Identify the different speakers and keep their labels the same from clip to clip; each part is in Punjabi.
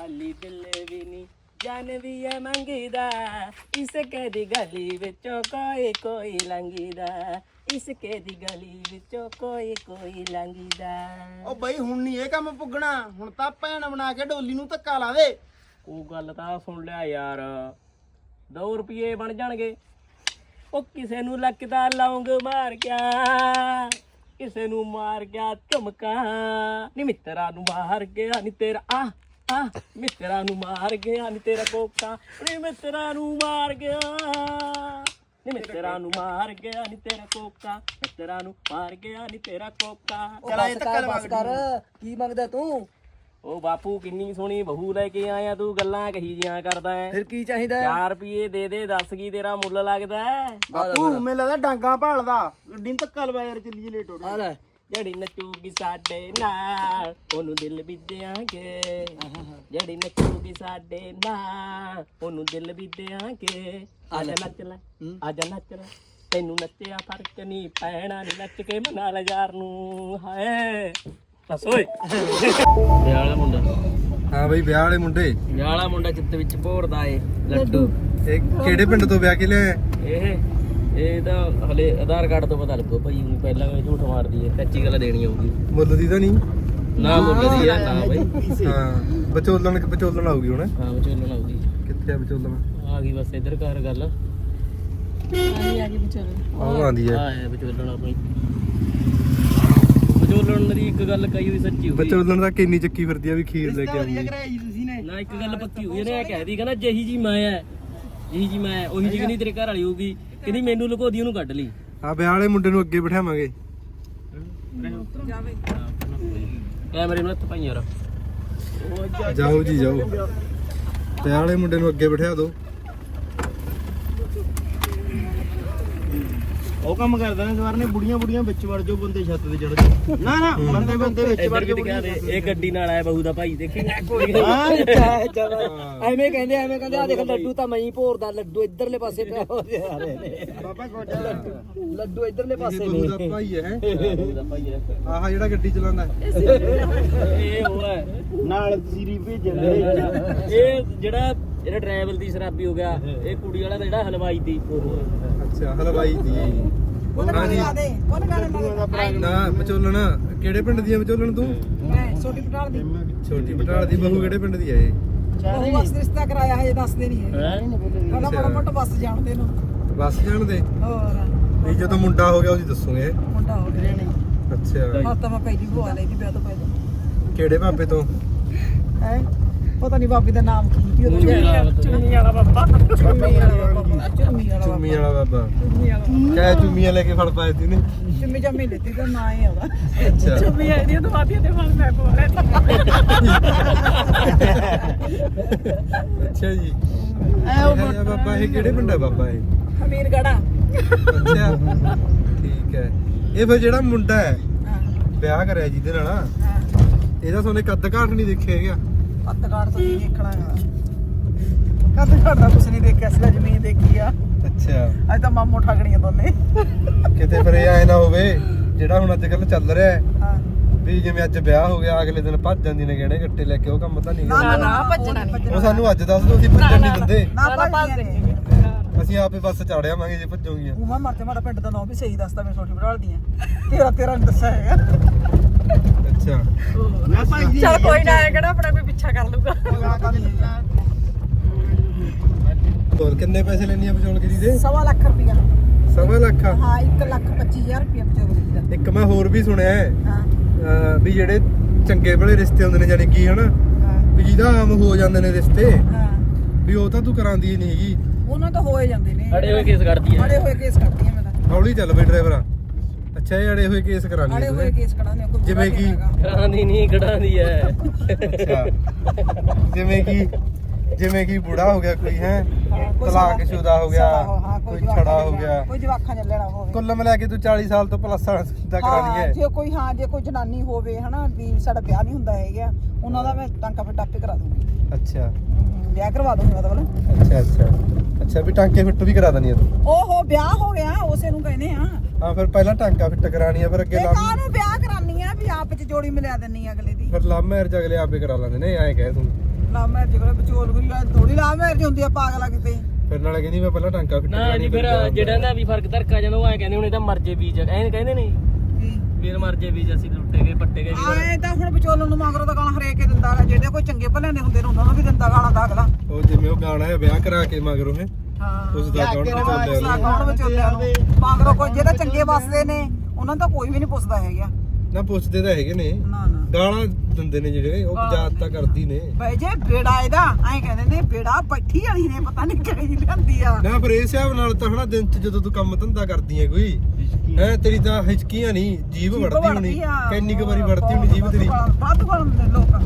Speaker 1: ਹਾਲੀ ਦਿਲ ਵੀ ਨਹੀਂ ਜਾਨ ਵੀ ਐ ਮੰਗਦਾ। ਇਸਕੇ ਦੀ ਗਲੀ ਵਿੱਚੋਂ ਕੋਈ ਕੋਈ ਲੰਘਦਾ। ਇਸਕੇ ਦੀ ਗਲੀ ਵਿੱਚੋਂ ਕੋਈ ਕੋਈ ਲੰਘਦਾ।
Speaker 2: ਉਹ ਬਈ ਹੁਣ ਨਹੀਂ ਇਹ ਕੰਮ ਪੁੱਗਣਾ ਹੁਣ ਤਾਂ ਭੈਣ ਬਣਾ ਕੇ ਡੋਲੀ ਨੂੰ ਧੱਕਾ ਲਾ ਦੇ
Speaker 1: ਉਹ ਗੱਲ ਤਾਂ ਸੁਣ ਲਿਆ ਯਾਰ 2 ਰੁਪਏ ਬਣ ਜਾਣਗੇ। ਉਹ ਕਿਸੇ ਨੂੰ ਲੱਗਦਾ ਲੌਂਗ ਮਾਰ ਗਿਆ ਕਿਸੇ ਨੂੰ ਮਾਰ ਗਿਆ ਝੁਮਕਾ ਨੀ ਮਿੱਤਰਾਂ ਨੂੰ ਮਾਰ ਗਿਆ ਨੀ ਤੇਰਾ ਆ ਆ ਮਿੱਤਰਾਂ ਨੂੰ ਮਾਰ ਗਿਆ ਨੀ ਤੇਰਾ ਕੋਕਾ ਨੀ ਮਿੱਤਰਾਂ ਨੂੰ ਮਾਰ ਗਿਆ। ਨੀ ਮਿੱਤਰਾਂ ਨੂੰ ਮਾਰ ਗਿਆ ਨੀ ਤੇਰਾ ਕੋਕਾ ਮਿੱਤਰਾਂ ਨੂੰ ਮਾਰ ਗਿਆ ਨੀ ਤੇਰਾ ਕੋਕਾ।
Speaker 2: ਚਲਾ ਇਹ
Speaker 3: ਬਸ ਕਰ ਕੀ ਮੰਗਦਾ ਤੂੰ?
Speaker 1: ਉਹ ਬਾਪੂ ਕਿੰਨੀ ਸੋਹਣੀ ਬਹੂ ਲੈ ਕੇ ਆਇਆ ਤੂੰ ਗੱਲਾਂ ਕਹੀ ਜੀਆਂ ਕਰਦਾ ਹੈ।
Speaker 3: ਫਿਰ ਕੀ ਚਾਹੀਦਾ
Speaker 1: 4 ਰੁਪਏ ਦੇ ਦੇ ਦੱਸ ਕੀ ਤੇਰਾ ਮੁੱਲ ਲੱਗਦਾ ਹੈ?
Speaker 2: ਬਾਪੂ ਮੈਨੂੰ ਲੱਗਦਾ ਡਾਂਗਾ ਭਾਲਦਾ। ਗੱਡੀ ਨੂੰ ਧੱਕਾ ਲਵਾ ਯਾਰ ਚੱਲੀਏ ਲੇਟ ਹੋ
Speaker 3: ਆ ਲੈ।
Speaker 1: ਜਿਹੜੀ ਨੱਚੂਗੀ ਸਾਡੇ ਨਾਲ ਉਹਨੂੰ ਦਿਲ ਵੀ ਦਿਆਂਗੇ। ਜਿਹੜੀ ਨੱਚੂਗੀ ਸਾਡੇ ਨਾਲ ਉਹਨੂੰ ਦਿਲ ਵੀ ਦਿਆਂਗੇ। ਆਜਾ ਨੱਚ ਲੈ ਆਜਾ ਨੱਚ ਲੈ। ਤੈਨੂੰ ਨੱਚਿਆ ਫ਼ਰਕ ਨਹੀਂ ਪੈਣਾ ਨੱਚ ਕੇ ਮਨਾ ਲੈ ਯਾਰ ਨੂੰ ਹਾਏ। ਬਸ ਓਏ। ਵਿਆਹ ਵਾਲਾ ਮੁੰਡਾ।
Speaker 4: ਹਾਂ ਬਈ ਵਿਆਹ ਵਾਲੇ ਮੁੰਡੇ।
Speaker 1: ਵਿਆਹ ਵਾਲਾ ਮੁੰਡਾ ਚਿੱਤ ਵਿੱਚ ਭੋਰਦਾ ਏ ਲੱਡੂ।
Speaker 4: ਇਹ ਕਿਹੜੇ ਪਿੰਡ ਤੋਂ ਵਿਆਹ ਕੇ ਲਿਆ
Speaker 1: ਇਹ ਇਹ ਤਾਂ ਹਲੇ ਆਧਾਰ ਕਾਰਡ ਤੋਂ ਪਤਾ ਲੱਗੋ ਭਾਈ ਊਂ ਪਹਿਲਾਂ ਮੈਂ ਝੂਠ ਮਾਰਦੀ ਏ ਕੱਚੀ ਗੱਲ ਦੇਣੀ ਆਊਗੀ।
Speaker 4: ਮੁੱਲ ਦੀ ਤਾਂ ਨਹੀਂ।
Speaker 1: ਨਾ ਮੁੱਲ ਦੀ ਆ ਨਾ ਬਈ।
Speaker 4: ਹਾਂ ਵਿਚੋਲਣ ਵਿਚੋਲਣ ਆਊਗੀ ਹੁਣ।
Speaker 1: ਹਾਂ ਵਿਚੋਲਣ ਆਊਗੀ।
Speaker 4: ਕਿੱਥੇ ਆ ਵਿਚੋਲਣ?
Speaker 1: ਆ ਗਈ ਬਸ ਇੱਧਰ ਕਰ ਗੱਲ।
Speaker 4: ਉਹ ਆਂਦੀ ਹੈ।
Speaker 1: ਆ ਹੈ ਵਿਚੋਲਣ ਆਪਣੀ। ਵਿਚੋਲਣ ਦੀ ਇੱਕ ਗੱਲ ਕਹੀ ਹੋਈ ਸੱਚੀ ਹੋਈ।
Speaker 4: ਵਿਚੋਲਣ ਦਾ ਕਿੰਨੀ ਚੱਕੀ ਫਿਰਦੀ ਆ ਵੀ ਖੀਰ ਲੈ ਕੇ
Speaker 2: ਤੁਸੀਂ ਨੇ।
Speaker 1: ਨਾ ਇੱਕ ਗੱਲ ਪੱਕੀ ਹੋਈ ਇਹਨੇ ਇਹ ਕਹਿ ਦੀ ਕਹਿੰਦਾ ਜਿਹੀ ਜੀ ਮੈਂ ਐ ਜਿਹੀ ਜੀ ਮੈਂ ਉਹੀ ਜੀ ਨਹੀਂ ਤੇਰੇ ਘਰ ਵਾਲੀ ਹੋਊਗੀ। ਕਹਿੰਦੀ ਮੈਨੂੰ ਲੁਕੋਦੀ ਉਹਨੂੰ ਕੱਢ ਲਈ।
Speaker 4: ਆ ਵਿਆਹ ਵਾਲੇ ਮੁੰਡੇ ਨੂੰ ਅੱਗੇ ਬਿਠਾਵਾਂਗੇ।
Speaker 1: ਕੈਮਰੇ ਨੂੰ ਹੱਥ ਪਾਈ ਯਾਰ।
Speaker 4: ਜਾਓ ਜੀ ਜਾਓ। ਵਿਆਹ ਵਾਲੇ ਮੁੰਡੇ ਨੂੰ ਅੱਗੇ ਬਿਠਾ ਦਿਓ।
Speaker 2: ਉਹ ਕੰਮ ਕਰਦਾ ਨੇ ਸਵਾਰ ਨੇ ਬੁੜੀਆਂ ਬੁੜੀਆਂ ਵਿੱਚ ਵੜ ਜਾਓ ਬੰਦੇ ਛੱਤ ਤੇ ਚੜ ਜਾਓ। ਨਾ ਨਾ ਬੰਦੇ ਬੰਦੇ ਵਿੱਚ ਵੜ ਜਾਓ
Speaker 1: ਦੇ ਇਹ ਗੱਡੀ ਨਾਲ ਆਇਆ ਬਹੂ ਦਾ ਭਾਈ ਦੇਖੀ?
Speaker 2: ਹਾਂ
Speaker 3: ਐਵੇਂ ਕਹਿੰਦੇ ਐਵੇਂ ਕਹਿੰਦੇ ਆ ਦੇਖ ਲੱਡੂ ਤਾਂ ਮੈਂ ਹੀ ਭੋਰਦਾ ਲੱਡੂ ਇਧਰਲੇ ਪਾਸੇ ਪਿਆ। ਹੋ ਜਾ ਰਹੇ ਨੇ
Speaker 2: ਬਾਬਾ ਗੋਡਾ
Speaker 3: ਲੱਡੂ ਇਧਰਲੇ
Speaker 4: ਇਹ
Speaker 3: ਪਾਸੇ
Speaker 4: ਬਹੂ
Speaker 3: ਨੇ।
Speaker 4: ਦਾ ਭਾਈ ਹੈ।
Speaker 1: ਬਹੂ ਦਾ ਭਾਈ ਹੈ।
Speaker 4: ਆਹ ਜਿਹੜਾ ਗੱਡੀ ਚਲਾਉਂਦਾ
Speaker 1: ਇਹ ਉਹ ਹੈ।
Speaker 2: ਨਾਲ ਸੀਰੀ ਭੇਜਣ ਦੇ।
Speaker 1: ਇਹ ਜਿਹੜਾ ਜਿਹੜਾ ਡਰਾਈਵਰ ਦੀ ਸ਼ਰਾਬੀ ਹੋ ਗਿਆ ਇਹ ਕੁੜੀ ਵਾਲਾ ਤਾਂ ਜਿਹੜਾ ਹਲਵਾਈ ਦੀ। ਉਹ।
Speaker 4: ਅੱਛਾ ਹਲਵਾਈ ਦੀ ਹਾਂਜੀ ਨਾ ਵਿਚੋਲਣ ਕਿਹੜੇ ਪਿੰਡ ਦੀ ਆ ਵਿਚੋਲਣ ਤੂੰ?
Speaker 3: ਛੋਟੀ ਪਟਾਲ ਦੀ।
Speaker 4: ਛੋਟੀ ਬਟਾਲ ਦੀ ਬਹੂ ਕਿਹੜੇ ਪਿੰਡ ਦੀ ਆ ਇਹ?
Speaker 3: ਉਹ ਬਸ ਰਿਸ਼ਤਾ ਕਰਾਇਆ ਹਜੇ ਦੱਸਦੇ ਨਹੀਂ ਹੈ? ਪਹਿਲਾਂ ਬੜਾ ਮੋਟਾ ਬੱਸ ਜਾਣਦੇ ਨੂੰ
Speaker 4: ਬੱਸ ਜਾਣ ਦੇ?
Speaker 3: ਹੋਰ।
Speaker 4: ਨਹੀਂ ਜਦੋਂ ਮੁੰਡਾ ਹੋ ਗਿਆ ਉਹਦੀ ਦੱਸੂਗੇ?
Speaker 3: ਮੁੰਡਾ ਹੋ ਗਿਆ। ਨਹੀਂ
Speaker 4: ਅੱਛਾ।
Speaker 3: ਹਾਂ ਤਾਂ ਮੈਂ ਪਹਿਲੀ ਭੂਆ ਲਈ ਦੀ ਵਿਆਹ ਤੋਂ ਪਹਿਲਾਂ।
Speaker 4: ਕਿਹੜੇ ਭਾਪੇ ਤੋਂ?
Speaker 3: ਹੈ? ਪਤਾ ਨਹੀਂ ਬਾਬੀ ਦਾ ਨਾਮ ਕੀ ਸੀ ਉਹਦਾ
Speaker 1: ਚੁੰਨੀ ਵਾਲਾ ਬਾਬਾ।
Speaker 3: ਚੁੰਮੀ ਵਾਲਾ ਬਾਬਾ। ਚੁੰਮੀ ਵਾਲਾ
Speaker 4: ਚੁੰਮੀ ਵਾਲਾ ਬਾਬਾ।
Speaker 3: ਚੁੰਮੀ ਵਾਲਾ
Speaker 4: ਕਹਿ ਚੁੰਮੀਆਂ ਲੈ ਕੇ ਫੜ ਪਾਏ ਤੀ ਨੇ
Speaker 3: ਚੁੰਮੀ ਜੰਮੀ ਲੈਤੀ ਤਾਂ ਨਾਂ ਹੀ ਉਹਦਾ
Speaker 4: ਅੱਛਾ।
Speaker 1: ਚੁੰਮੀ ਆਈ ਦੀ ਤਾਂ ਆਦੀਆਂ ਤੇ ਫਲ ਮੈਂ ਪਵਾ
Speaker 4: ਅੱਛਾ ਜੀ। ਇਹ ਜਿਹਾ ਬਾਬਾ ਇਹ ਕਿਹੜੇ ਪਿੰਡ ਹੈ ਬਾਬਾ ਇਹ?
Speaker 3: ਹਮੀਰਗੜਾ
Speaker 4: ਅੱਛਾ। ਠੀਕ ਹੈ। ਇਹ ਫਿਰ ਜਿਹੜਾ ਮੁੰਡਾ ਹੈ ਵਿਆਹ ਕਰਿਆ ਜਿਹਦੇ ਨਾਲ ਇਹਦਾ ਸੋਨੇ ਕੱਦ ਘਾਟ ਨਹੀਂ ਦੇਖਿਆ ਹੈਗਾ।
Speaker 3: ਪੱਤਕਾੜ ਤੋਂ ਨਹੀਂ ਦੇਖਣਾ ਹੈਗਾ। ਕਦ ਕਰਦਾ ਕੁਛ ਨਹੀਂ ਦੇਖਿਆ ਅਸਲਾ ਜ਼ਮੀਨ ਦੇਖੀ ਆ।
Speaker 4: ਅੱਛਾ।
Speaker 3: ਅੱਜ ਤਾਂ ਮਾਮੋ ਠਗਣੀਆਂ ਦੋਨੇ।
Speaker 4: ਕਿਤੇ ਫਿਰ ਇਹ ਐ ਨਾ ਹੋਵੇ ਜਿਹੜਾ ਹੁਣ ਅੱਜ ਕੱਲ ਚੱਲ ਰਿਹਾ ਹੈ
Speaker 3: ਹਾਂ।
Speaker 4: ਵੀ ਜਿਵੇਂ ਅੱਜ ਵਿਆਹ ਹੋ ਗਿਆ ਅਗਲੇ ਦਿਨ ਭੱਜ ਜਾਂਦੀ ਨੇ ਗਹਿਣੇ ਗੱਟੇ ਲੈ ਕੇ ਉਹ ਕੰਮ ਤਾਂ ਨਹੀਂ
Speaker 3: ਨਾ ਨਾ ਭੱਜਣਾ ਨਹੀਂ।
Speaker 4: ਉਹ ਸਾਨੂੰ ਅੱਜ ਦੱਸ ਦੋ ਅਸੀਂ ਭੱਜਣ ਨਹੀਂ ਦਿੰਦੇ।
Speaker 3: ਨਾ ਭੱਜਦੇ ਨਹੀਂ
Speaker 4: ਅਸੀਂ ਆਪੇ ਬੱਸ ਚਾੜਿਆਵਾਂਗੇ ਜੇ ਭੱਜੋਗੀਆਂ।
Speaker 3: ਉਹ ਮੈਂ ਮਰਤੇ ਮਾੜਾ ਪਿੰਡ ਦਾ ਨਾਮ ਵੀ ਸਹੀ ਦੱਸਦਾ ਮੈਂ ਛੋਟੀ ਬੜਾਲ ਦੀ ਆ ਤੇਰਾ ਤੇਰਾ ਨਹੀਂ ਦੱਸਿਆ ਹੈਗਾ।
Speaker 4: ਅੱਛਾ।
Speaker 2: ਮੈਂ ਭਾਈ ਜੀ
Speaker 3: ਚਲ ਕੋਈ ਨਾ ਆਇਆ ਕਿਹੜਾ ਆਪਣਾ ਕੋਈ ਪਿੱਛਾ ਕਰ ਲੂਗਾ
Speaker 4: ਹੋਰ ਕਿੰਨੇ ਪੈਸੇ ਲੈਣੀ ਆ ਵਿਚੋਲਗਿਰੀ ਦੇ?
Speaker 3: ਸਵਾ ਲੱਖ ਰੁਪਇਆ
Speaker 4: ਸਵਾ ਲੱਖ? ਆ।
Speaker 3: ਹਾਂ 1 ਲੱਖ 25000 ਰੁਪਇਆ ਬਚੋਗੀ ਦਾ
Speaker 4: ਇੱਕ ਮੈਂ ਹੋਰ ਵੀ ਸੁਣਿਆ ਹੈ।
Speaker 3: ਹਾਂ।
Speaker 4: ਅਹ ਵੀ ਜਿਹੜੇ ਚੰਗੇ ਭਲੇ ਰਿਸ਼ਤੇ ਹੁੰਦੇ ਨੇ ਜਾਨੀ ਕੀ ਹਨਾ
Speaker 3: ਹਾਂ।
Speaker 4: ਵੀ ਜਿਹਦਾ ਆਮ ਹੋ ਜਾਂਦੇ ਨੇ ਰਿਸ਼ਤੇ
Speaker 3: ਹਾਂ।
Speaker 4: ਵੀ ਉਹ ਤਾਂ ਤੂੰ ਕਰਾਂਦੀ ਹੀ ਨਹੀਂ ਹੈਗੀ।
Speaker 3: ਉਹਨਾਂ ਤਾਂ ਹੋਏ ਜਾਂਦੇ ਨੇ।
Speaker 1: ਅੜੇ ਹੋਏ ਕੇਸ ਕੱਢਦੀ ਹੈ।
Speaker 3: ਅੜੇ ਹੋਏ ਕੇਸ ਕਰਦੀ ਆ ਮੈਂ ਤਾਂ
Speaker 4: ਹੌਲੀ ਚੱਲ ਬਈ ਡਰਾਈਵਰਾ। ਅੱਛਾ ਇਹ ਅੜੇ ਹੋਏ ਕੇਸ ਕਰਾਣੀ
Speaker 3: ਅੜੇ ਹੋਏ ਕੇਸ ਆ, ਕੋਈ
Speaker 4: ਜਿਵੇਂ ਕਿ-।
Speaker 1: ਕਰਾਂਦੀ ਨਹੀਂ ਕਢਾਂਦੀ ਹੈ।
Speaker 4: ਅੱਛਾ। ਜਿਵੇਂ ਕਿ ਜਿਵੇਂ ਕਿ ਬੁੜਾ ਹੋ ਗਿਆ ਕੋਈ ਹੈ? ਤਲਾਕ ਸ਼ੁਦਾ ਹੋ ਗਿਆ ਕੋਈ ਛੜਾ ਹੋ ਗਿਆ।
Speaker 3: ਕੋਈ ਜਵਾਖਾਂ ਚ ਲੈਣਾ ਹੋਵੇ।
Speaker 4: ਕੁੱਲ ਮਿਲਾ ਕੇ ਤੂੰ 40 ਸਾਲ ਤੋਂ ਪਲੱਸ ਦਾ ਕਰਾਣੀ
Speaker 3: ਹਾਂ ਜੇ ਕੋਈ ਹਾਂ ਜੇ ਕੋਈ ਜਨਾਨੀ ਹੋਵੇ ਹਨਾ ਵੀ ਸਾਡਾ ਵਿਆਹ ਨਹੀਂ ਹੁੰਦਾ ਹੈਗਾ ਉਹਨਾਂ ਦਾ ਮੈਂ ਟਾਂਕਾ ਫਿਰ ਟਾਪੇ ਕਰਾ ਦੂੰਗੀ।
Speaker 4: ਅੱਛਾ।
Speaker 3: ਵਿਆਹ ਕਰਵਾ ਦੂੰਗੀ ਵਾਲਾ
Speaker 4: ਅੱਛਾ ਅੱਛਾ। ਅੱਛਾ ਵੀ ਟਾਂਕੇ ਫਿੱਟ ਵੀ ਕਰਾ ਦਣੀ ਆ ਤੂੰ?
Speaker 3: ਓਹੋ ਵਿਆਹ ਹੋ ਗਿਆ ਉਸੇ ਨੂੰ ਕਹਿੰਦੇ ਆ।
Speaker 4: ਹਾਂ ਫਿਰ ਪਹਿਲਾਂ ਟਾਂਕਾ ਫਿੱਟ ਕਰਾਣੀ ਆ ਫਿਰ ਅੱਗੇ ਲਵ
Speaker 3: ਕਾਹਨੂੰ ਵਿਆਹ ਕਰਾਨੀ ਆ ਵੀ ਆਪ ਚ ਜੋੜੀ ਮਿਲਾ ਦਿੰਨੀ ਆ ਅਗਲੇ ਦੀ।
Speaker 4: ਫਿਰ ਲਵ ਮੈਰਿਜ ਅਗਲੇ ਆਪੇ ਕਰਾ ਲੈਂਦੇ ਨੇ ਐਂ ਕਹਿ ਤੂੰ।
Speaker 3: ਲਵ ਵਿਚੋਲ ਹੋਈ ਆ ਥੋੜੀ ਲਾ ਮੇਰੀ ਹੁੰਦੀ ਆ ਪਾਗਲਾ ਕਿਤੇ।
Speaker 4: ਫਿਰ ਨਾਲੇ ਕਹਿੰਦੀ ਮੈਂ ਪਹਿਲਾਂ ਟਾਂਕਾ ਫਿੱਟ
Speaker 1: ਨਾ ਜੀ ਫਿਰ ਜਿਹੜਾ ਦਾ ਵੀ ਫ਼ਰਕ ਧਰਕਾ ਜਦੋਂ ਐ ਕਹਿੰਦੇ ਹੁਣ ਇਹ ਤਾਂ ਮਰਜੇ ਬੀਜ ਐਂ ਕਹਿੰਦੇ ਨੇ। ਵੀਰ ਮਰਜੇ ਬੀਜ ਅਸੀਂ ਲੁੱਟੇ ਗਏ ਪੱਟੇ ਗਏ
Speaker 3: ਆਏ ਤਾਂ ਹੁਣ ਵਿਚੋਲਨ ਨੂੰ ਮਗਰੋਂ ਤਾਂ ਗਾਲਾਂ ਹਰੇਕ ਹੀ ਦਿੰਦਾ ਗਾ ਜਿਹੜੇ ਕੋਈ ਚੰਗੇ ਭਲੇ ਦੇ ਹੁੰਦੇ ਨੇ ਉਹਨਾਂ ਨੂੰ ਵੀ ਦਿੰਦਾ ਗਾਲਾਂ ਦਾ ਅਗਲਾ।
Speaker 4: ਉਹ ਜਿਵੇਂ ਉਹ ਗਾਣਾ ਹੈ ਵਿਆਹ ਕਰਾ ਕੇ ਮਗਰੋਂ ਹੈ।
Speaker 3: ਹਾਂ।
Speaker 4: ਉਸ ਦਾ ਕੌਣ ਵਿਚੋਲਿਆ
Speaker 3: ਨਾ ਕੌਣ ਵਿਚੋਲਿਆਂ ਨੂੰ। ਮਗਰੋਂ ਕੋਈ ਜਿਹੜਾ ਚੰਗੇ ਵਸਦੇ ਨੇ ਉਹਨਾਂ ਨੂੰ ਤਾਂ ਕੋਈ ਵੀ ਨਹੀਂ ਪੁੱਛਦਾ ਹੈਗਾ।
Speaker 4: ਨਾ ਪੁੱਛਦੇ ਤਾਂ ਹੈਗੇ ਨੇ।
Speaker 3: ਨਾ ਨਾ।
Speaker 4: ਗਾਲਾਂ ਦਿੰਦੇ ਨੇ ਜਿਹੜੇ ਉਹ ਜਾਤ ਤਾਂ ਕਰਦੀ ਨੇ।
Speaker 3: ਬਈ ਜੇ ਬੇੜਾ ਇਹਦਾ ਐਂ ਕਹਿੰਦੇ ਨੇ ਬੇੜਾ ਪੱਠੀ ਵਾਲੀ ਨੇ ਪਤਾ ਨਹੀਂ ਕਿਹੜੀ ਲਿਆਂਦੀ ਆ।
Speaker 4: ਨਾ ਪਰ ਇਸ ਹਿਸਾਬ ਨਾਲ ਤਾਂ ਹਨਾ ਦਿਨ ਚ ਜਦੋਂ ਤੂੰ ਕੰਮ ਧੰਦਾ ਕਰਦੀ ਹੈ ਕੋਈ ਹੈ ਤੇਰੀ ਤਾਂ ਹਿਚਕੀਆਂ ਨਹੀਂ ਜੀਭ ਵੜਦੀ ਹੋਣੀ ਕਿੰਨੀ ਕੁ ਵਾਰੀ ਵੜਦੀ ਹੋਣੀ ਜੀਭ ਤੇਰੀ।
Speaker 3: ਵੱਧ ਵੜਦੇ ਲੋਕ।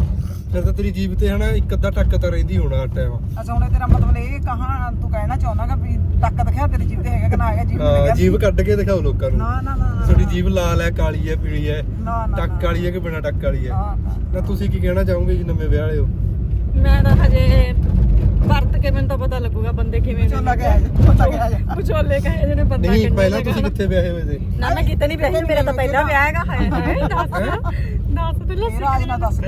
Speaker 4: ਫਿਰ ਤਾਂ ਤੇਰੀ ਜੀਭ ਤੇ ਹਨਾ ਇੱਕ ਅੱਧਾ ਟੱਕ ਤਾਂ ਰਹਿੰਦੀ ਹੋਣਾ ਟਾਈਮ
Speaker 3: ਅੱਛਾ ਹੁਣ ਇਹ ਤੇਰਾ ਮਤਲਬ ਇਹ ਕਹਾਂ ਤੂੰ ਕਹਿਣਾ ਚਾਹੁੰਦਾ ਕਿ ਵੀ ਟੱਕ ਦਿਖਾ ਤੇਰੀ ਜੀਭ ਤੇ ਹੈਗਾ ਕਿ ਨਾ ਹੈਗਾ? ਤੇ
Speaker 4: ਹਾਂ
Speaker 3: ਹੈਗਾ।
Speaker 4: ਜੀਭ ਕੱਢ ਕੇ ਦਿਖਾਓ ਲੋਕਾਂ ਨੂੰ।
Speaker 3: ਨਾ ਨਾ ਨਾ
Speaker 4: ਤੁਹਾਡੀ ਜੀਭ ਲਾਲ ਹੈ ਕਾਲੀ ਹੈ ਪੀਲੀ ਹੈ।
Speaker 3: ਨਾ ਨਾ
Speaker 4: ਟੱਕ ਵਾਲੀ ਹੈ ਕਿ ਬਿਨਾ ਟੱਕ ਵਾਲੀ ਹੈ?
Speaker 3: ਨਾ,
Speaker 4: ਤੁਸੀਂ ਕੀ ਕਹਿਣਾ ਚਾਹੋਗੇ ਜੀ ਨਵੇਂ ਵਿਆਹ ਵਾਲੇ ਹੋ
Speaker 5: ਮੈਂ ਤਾਂ ਹਜੇ ਵਰਤ ਕੇ ਮੈਨੂੰ ਤਾਂ ਪਤਾ ਲੱਗੂਗਾ ਬੰਦੇ ਕਿਵੇਂ ਨੇ
Speaker 3: ਚੱਲ ਗਿਆ ਜੀ ਪਤਾ ਗਿਆ ਜੀ
Speaker 5: ਵਿਚੋਲੇ ਕਹੇ ਜਿਹਨੇ ਬੰਦਾ
Speaker 4: ਨਹੀਂ ਪਹਿਲਾਂ। ਤੁਸੀਂ ਕਿੱਥੇ ਵਿਆਹੇ ਹੋਏ ਸੀ?
Speaker 5: ਨਾ ਮੈਂ ਕਿਤੇ ਨਹੀਂ ਵਿਆਹੀ ਮੇਰਾ ਤਾਂ ਪਹਿਲਾ ਵਿਆਹ ਹੈਗਾ ਹਾਏ ਹਾਏ ਦੱਸ ਦੱਸ ਤੇ ਲੱਸੀ
Speaker 3: ਰਾਜ ਨਾ ਦੱਸ।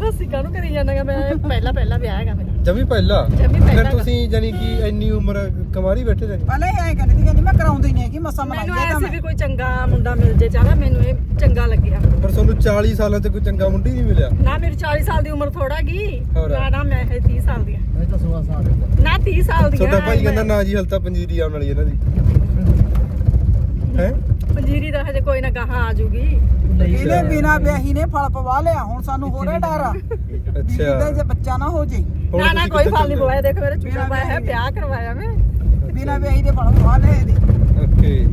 Speaker 5: ਲੱਸੀ ਕਾਹਨੂੰ ਕਰੀ ਜਾਣਾਗਾ ਮੈਂ ਪਹਿਲਾ ਪਹਿਲਾ ਵਿਆਹ ਹੈਗਾ ਮੇਰਾ।
Speaker 4: ਜਮੀ ਪਹਿਲਾਂ?
Speaker 5: ਜਮੀ
Speaker 4: ਫਿਰ ਤੁਸੀਂ ਜਾਨੀ ਕਿ ਇੰਨੀ ਉਮਰ ਕੁਮਾਰੀ ਬੈਠੇ ਰਹੇ
Speaker 3: ਪਹਿਲਾਂ ਹੀ ਐਂ ਕਹਿੰਦੀ ਸੀ ਕਹਿੰਦੀ ਮੈਂ ਕਰਾਉਂਦੀ ਨਹੀਂ ਹੈਗੀ ਮਸਾ ਮਨਾਈ
Speaker 5: ਮੈਨੂੰ
Speaker 3: ਆ ਤਾਂ
Speaker 5: ਐਸੀ
Speaker 3: ਮੈਂ।
Speaker 5: ਵੀ ਕੋਈ ਚੰਗਾ ਮੁੰਡਾ ਮਿਲ ਜੇ ਚਾਹਦਾ ਮੈਨੂੰ ਇਹ ਚੰਗਾ ਲੱਗਿਆ।
Speaker 4: ਪਰ ਤੁਹਾਨੂੰ 40 ਸਾਲਾਂ ਤੇ ਕੋਈ ਚੰਗਾ ਮੁੰਡੀ ਨਹੀਂ ਮਿਲਿਆ?
Speaker 5: ਨਾ ਮੇਰੀ 40 ਸਾਲ ਦੀ ਉਮਰ ਥੋੜਾ ਗਈ
Speaker 4: ਹੋਰ।
Speaker 5: ਨਾ ਨਾ ਮੈਂ ਹਜੇ 30 ਸਾਲ ਦੀ
Speaker 6: ਇਹ ਤਾਂ 16 ਸਾਲ ਦਾ
Speaker 5: ਨਾ 30 ਸਾਲ ਦੀ
Speaker 4: ਤੁਹਾਡਾ ਭਾਈ ਕਹਿੰਦਾ ਨਾ ਜੀ ਹਲ ਤਾਂ ਪੰਜੀਰੀ ਆਉਣ ਵਾਲੀ ਇਹਨਾਂ ਦੀ। ਹੈ?
Speaker 5: ਪੰਜੀਰੀ ਦਾ ਹਜੇ ਕੋਈ ਨਾ ਗਾਹਾਂ ਆ ਜੂਗੀ।
Speaker 3: ਇਹਨੇ ਬਿਨਾ ਵਿਆਹੀ ਨੇ ਫਲ ਪਵਾ ਲਿਆ ਹੁਣ ਸਾਨੂੰ ਹੋ ਰਿਹਾ ਡਰ।
Speaker 4: ਅੱਛਾ।
Speaker 3: ਇਹਦੇ ਜੇ ਬੱਚਾ ਨਾ ਹੋ ਜੇ।
Speaker 4: ਹੁਣ
Speaker 5: ਨਾ ਨਾ
Speaker 4: ਤੁਸੀਂ
Speaker 5: ਕੋਈ
Speaker 4: ਕਿੱਥੇ
Speaker 5: ਫਲ ਨਹੀਂ? ਪਵਾਇਆ ਦੇਖ ਮੇਰੇ ਚੂੜਾ ਪਾਇਆ ਹੈ ਵਿਆਹ ਕਰਵਾਇਆ ਮੈਂ।
Speaker 3: ਬਿਨਾ ਵਿਆਹੀ ਦੇ ਫਲ ਪਵਾ ਲਿਆ ਇਹਦੇ।
Speaker 4: ਓਕੇ।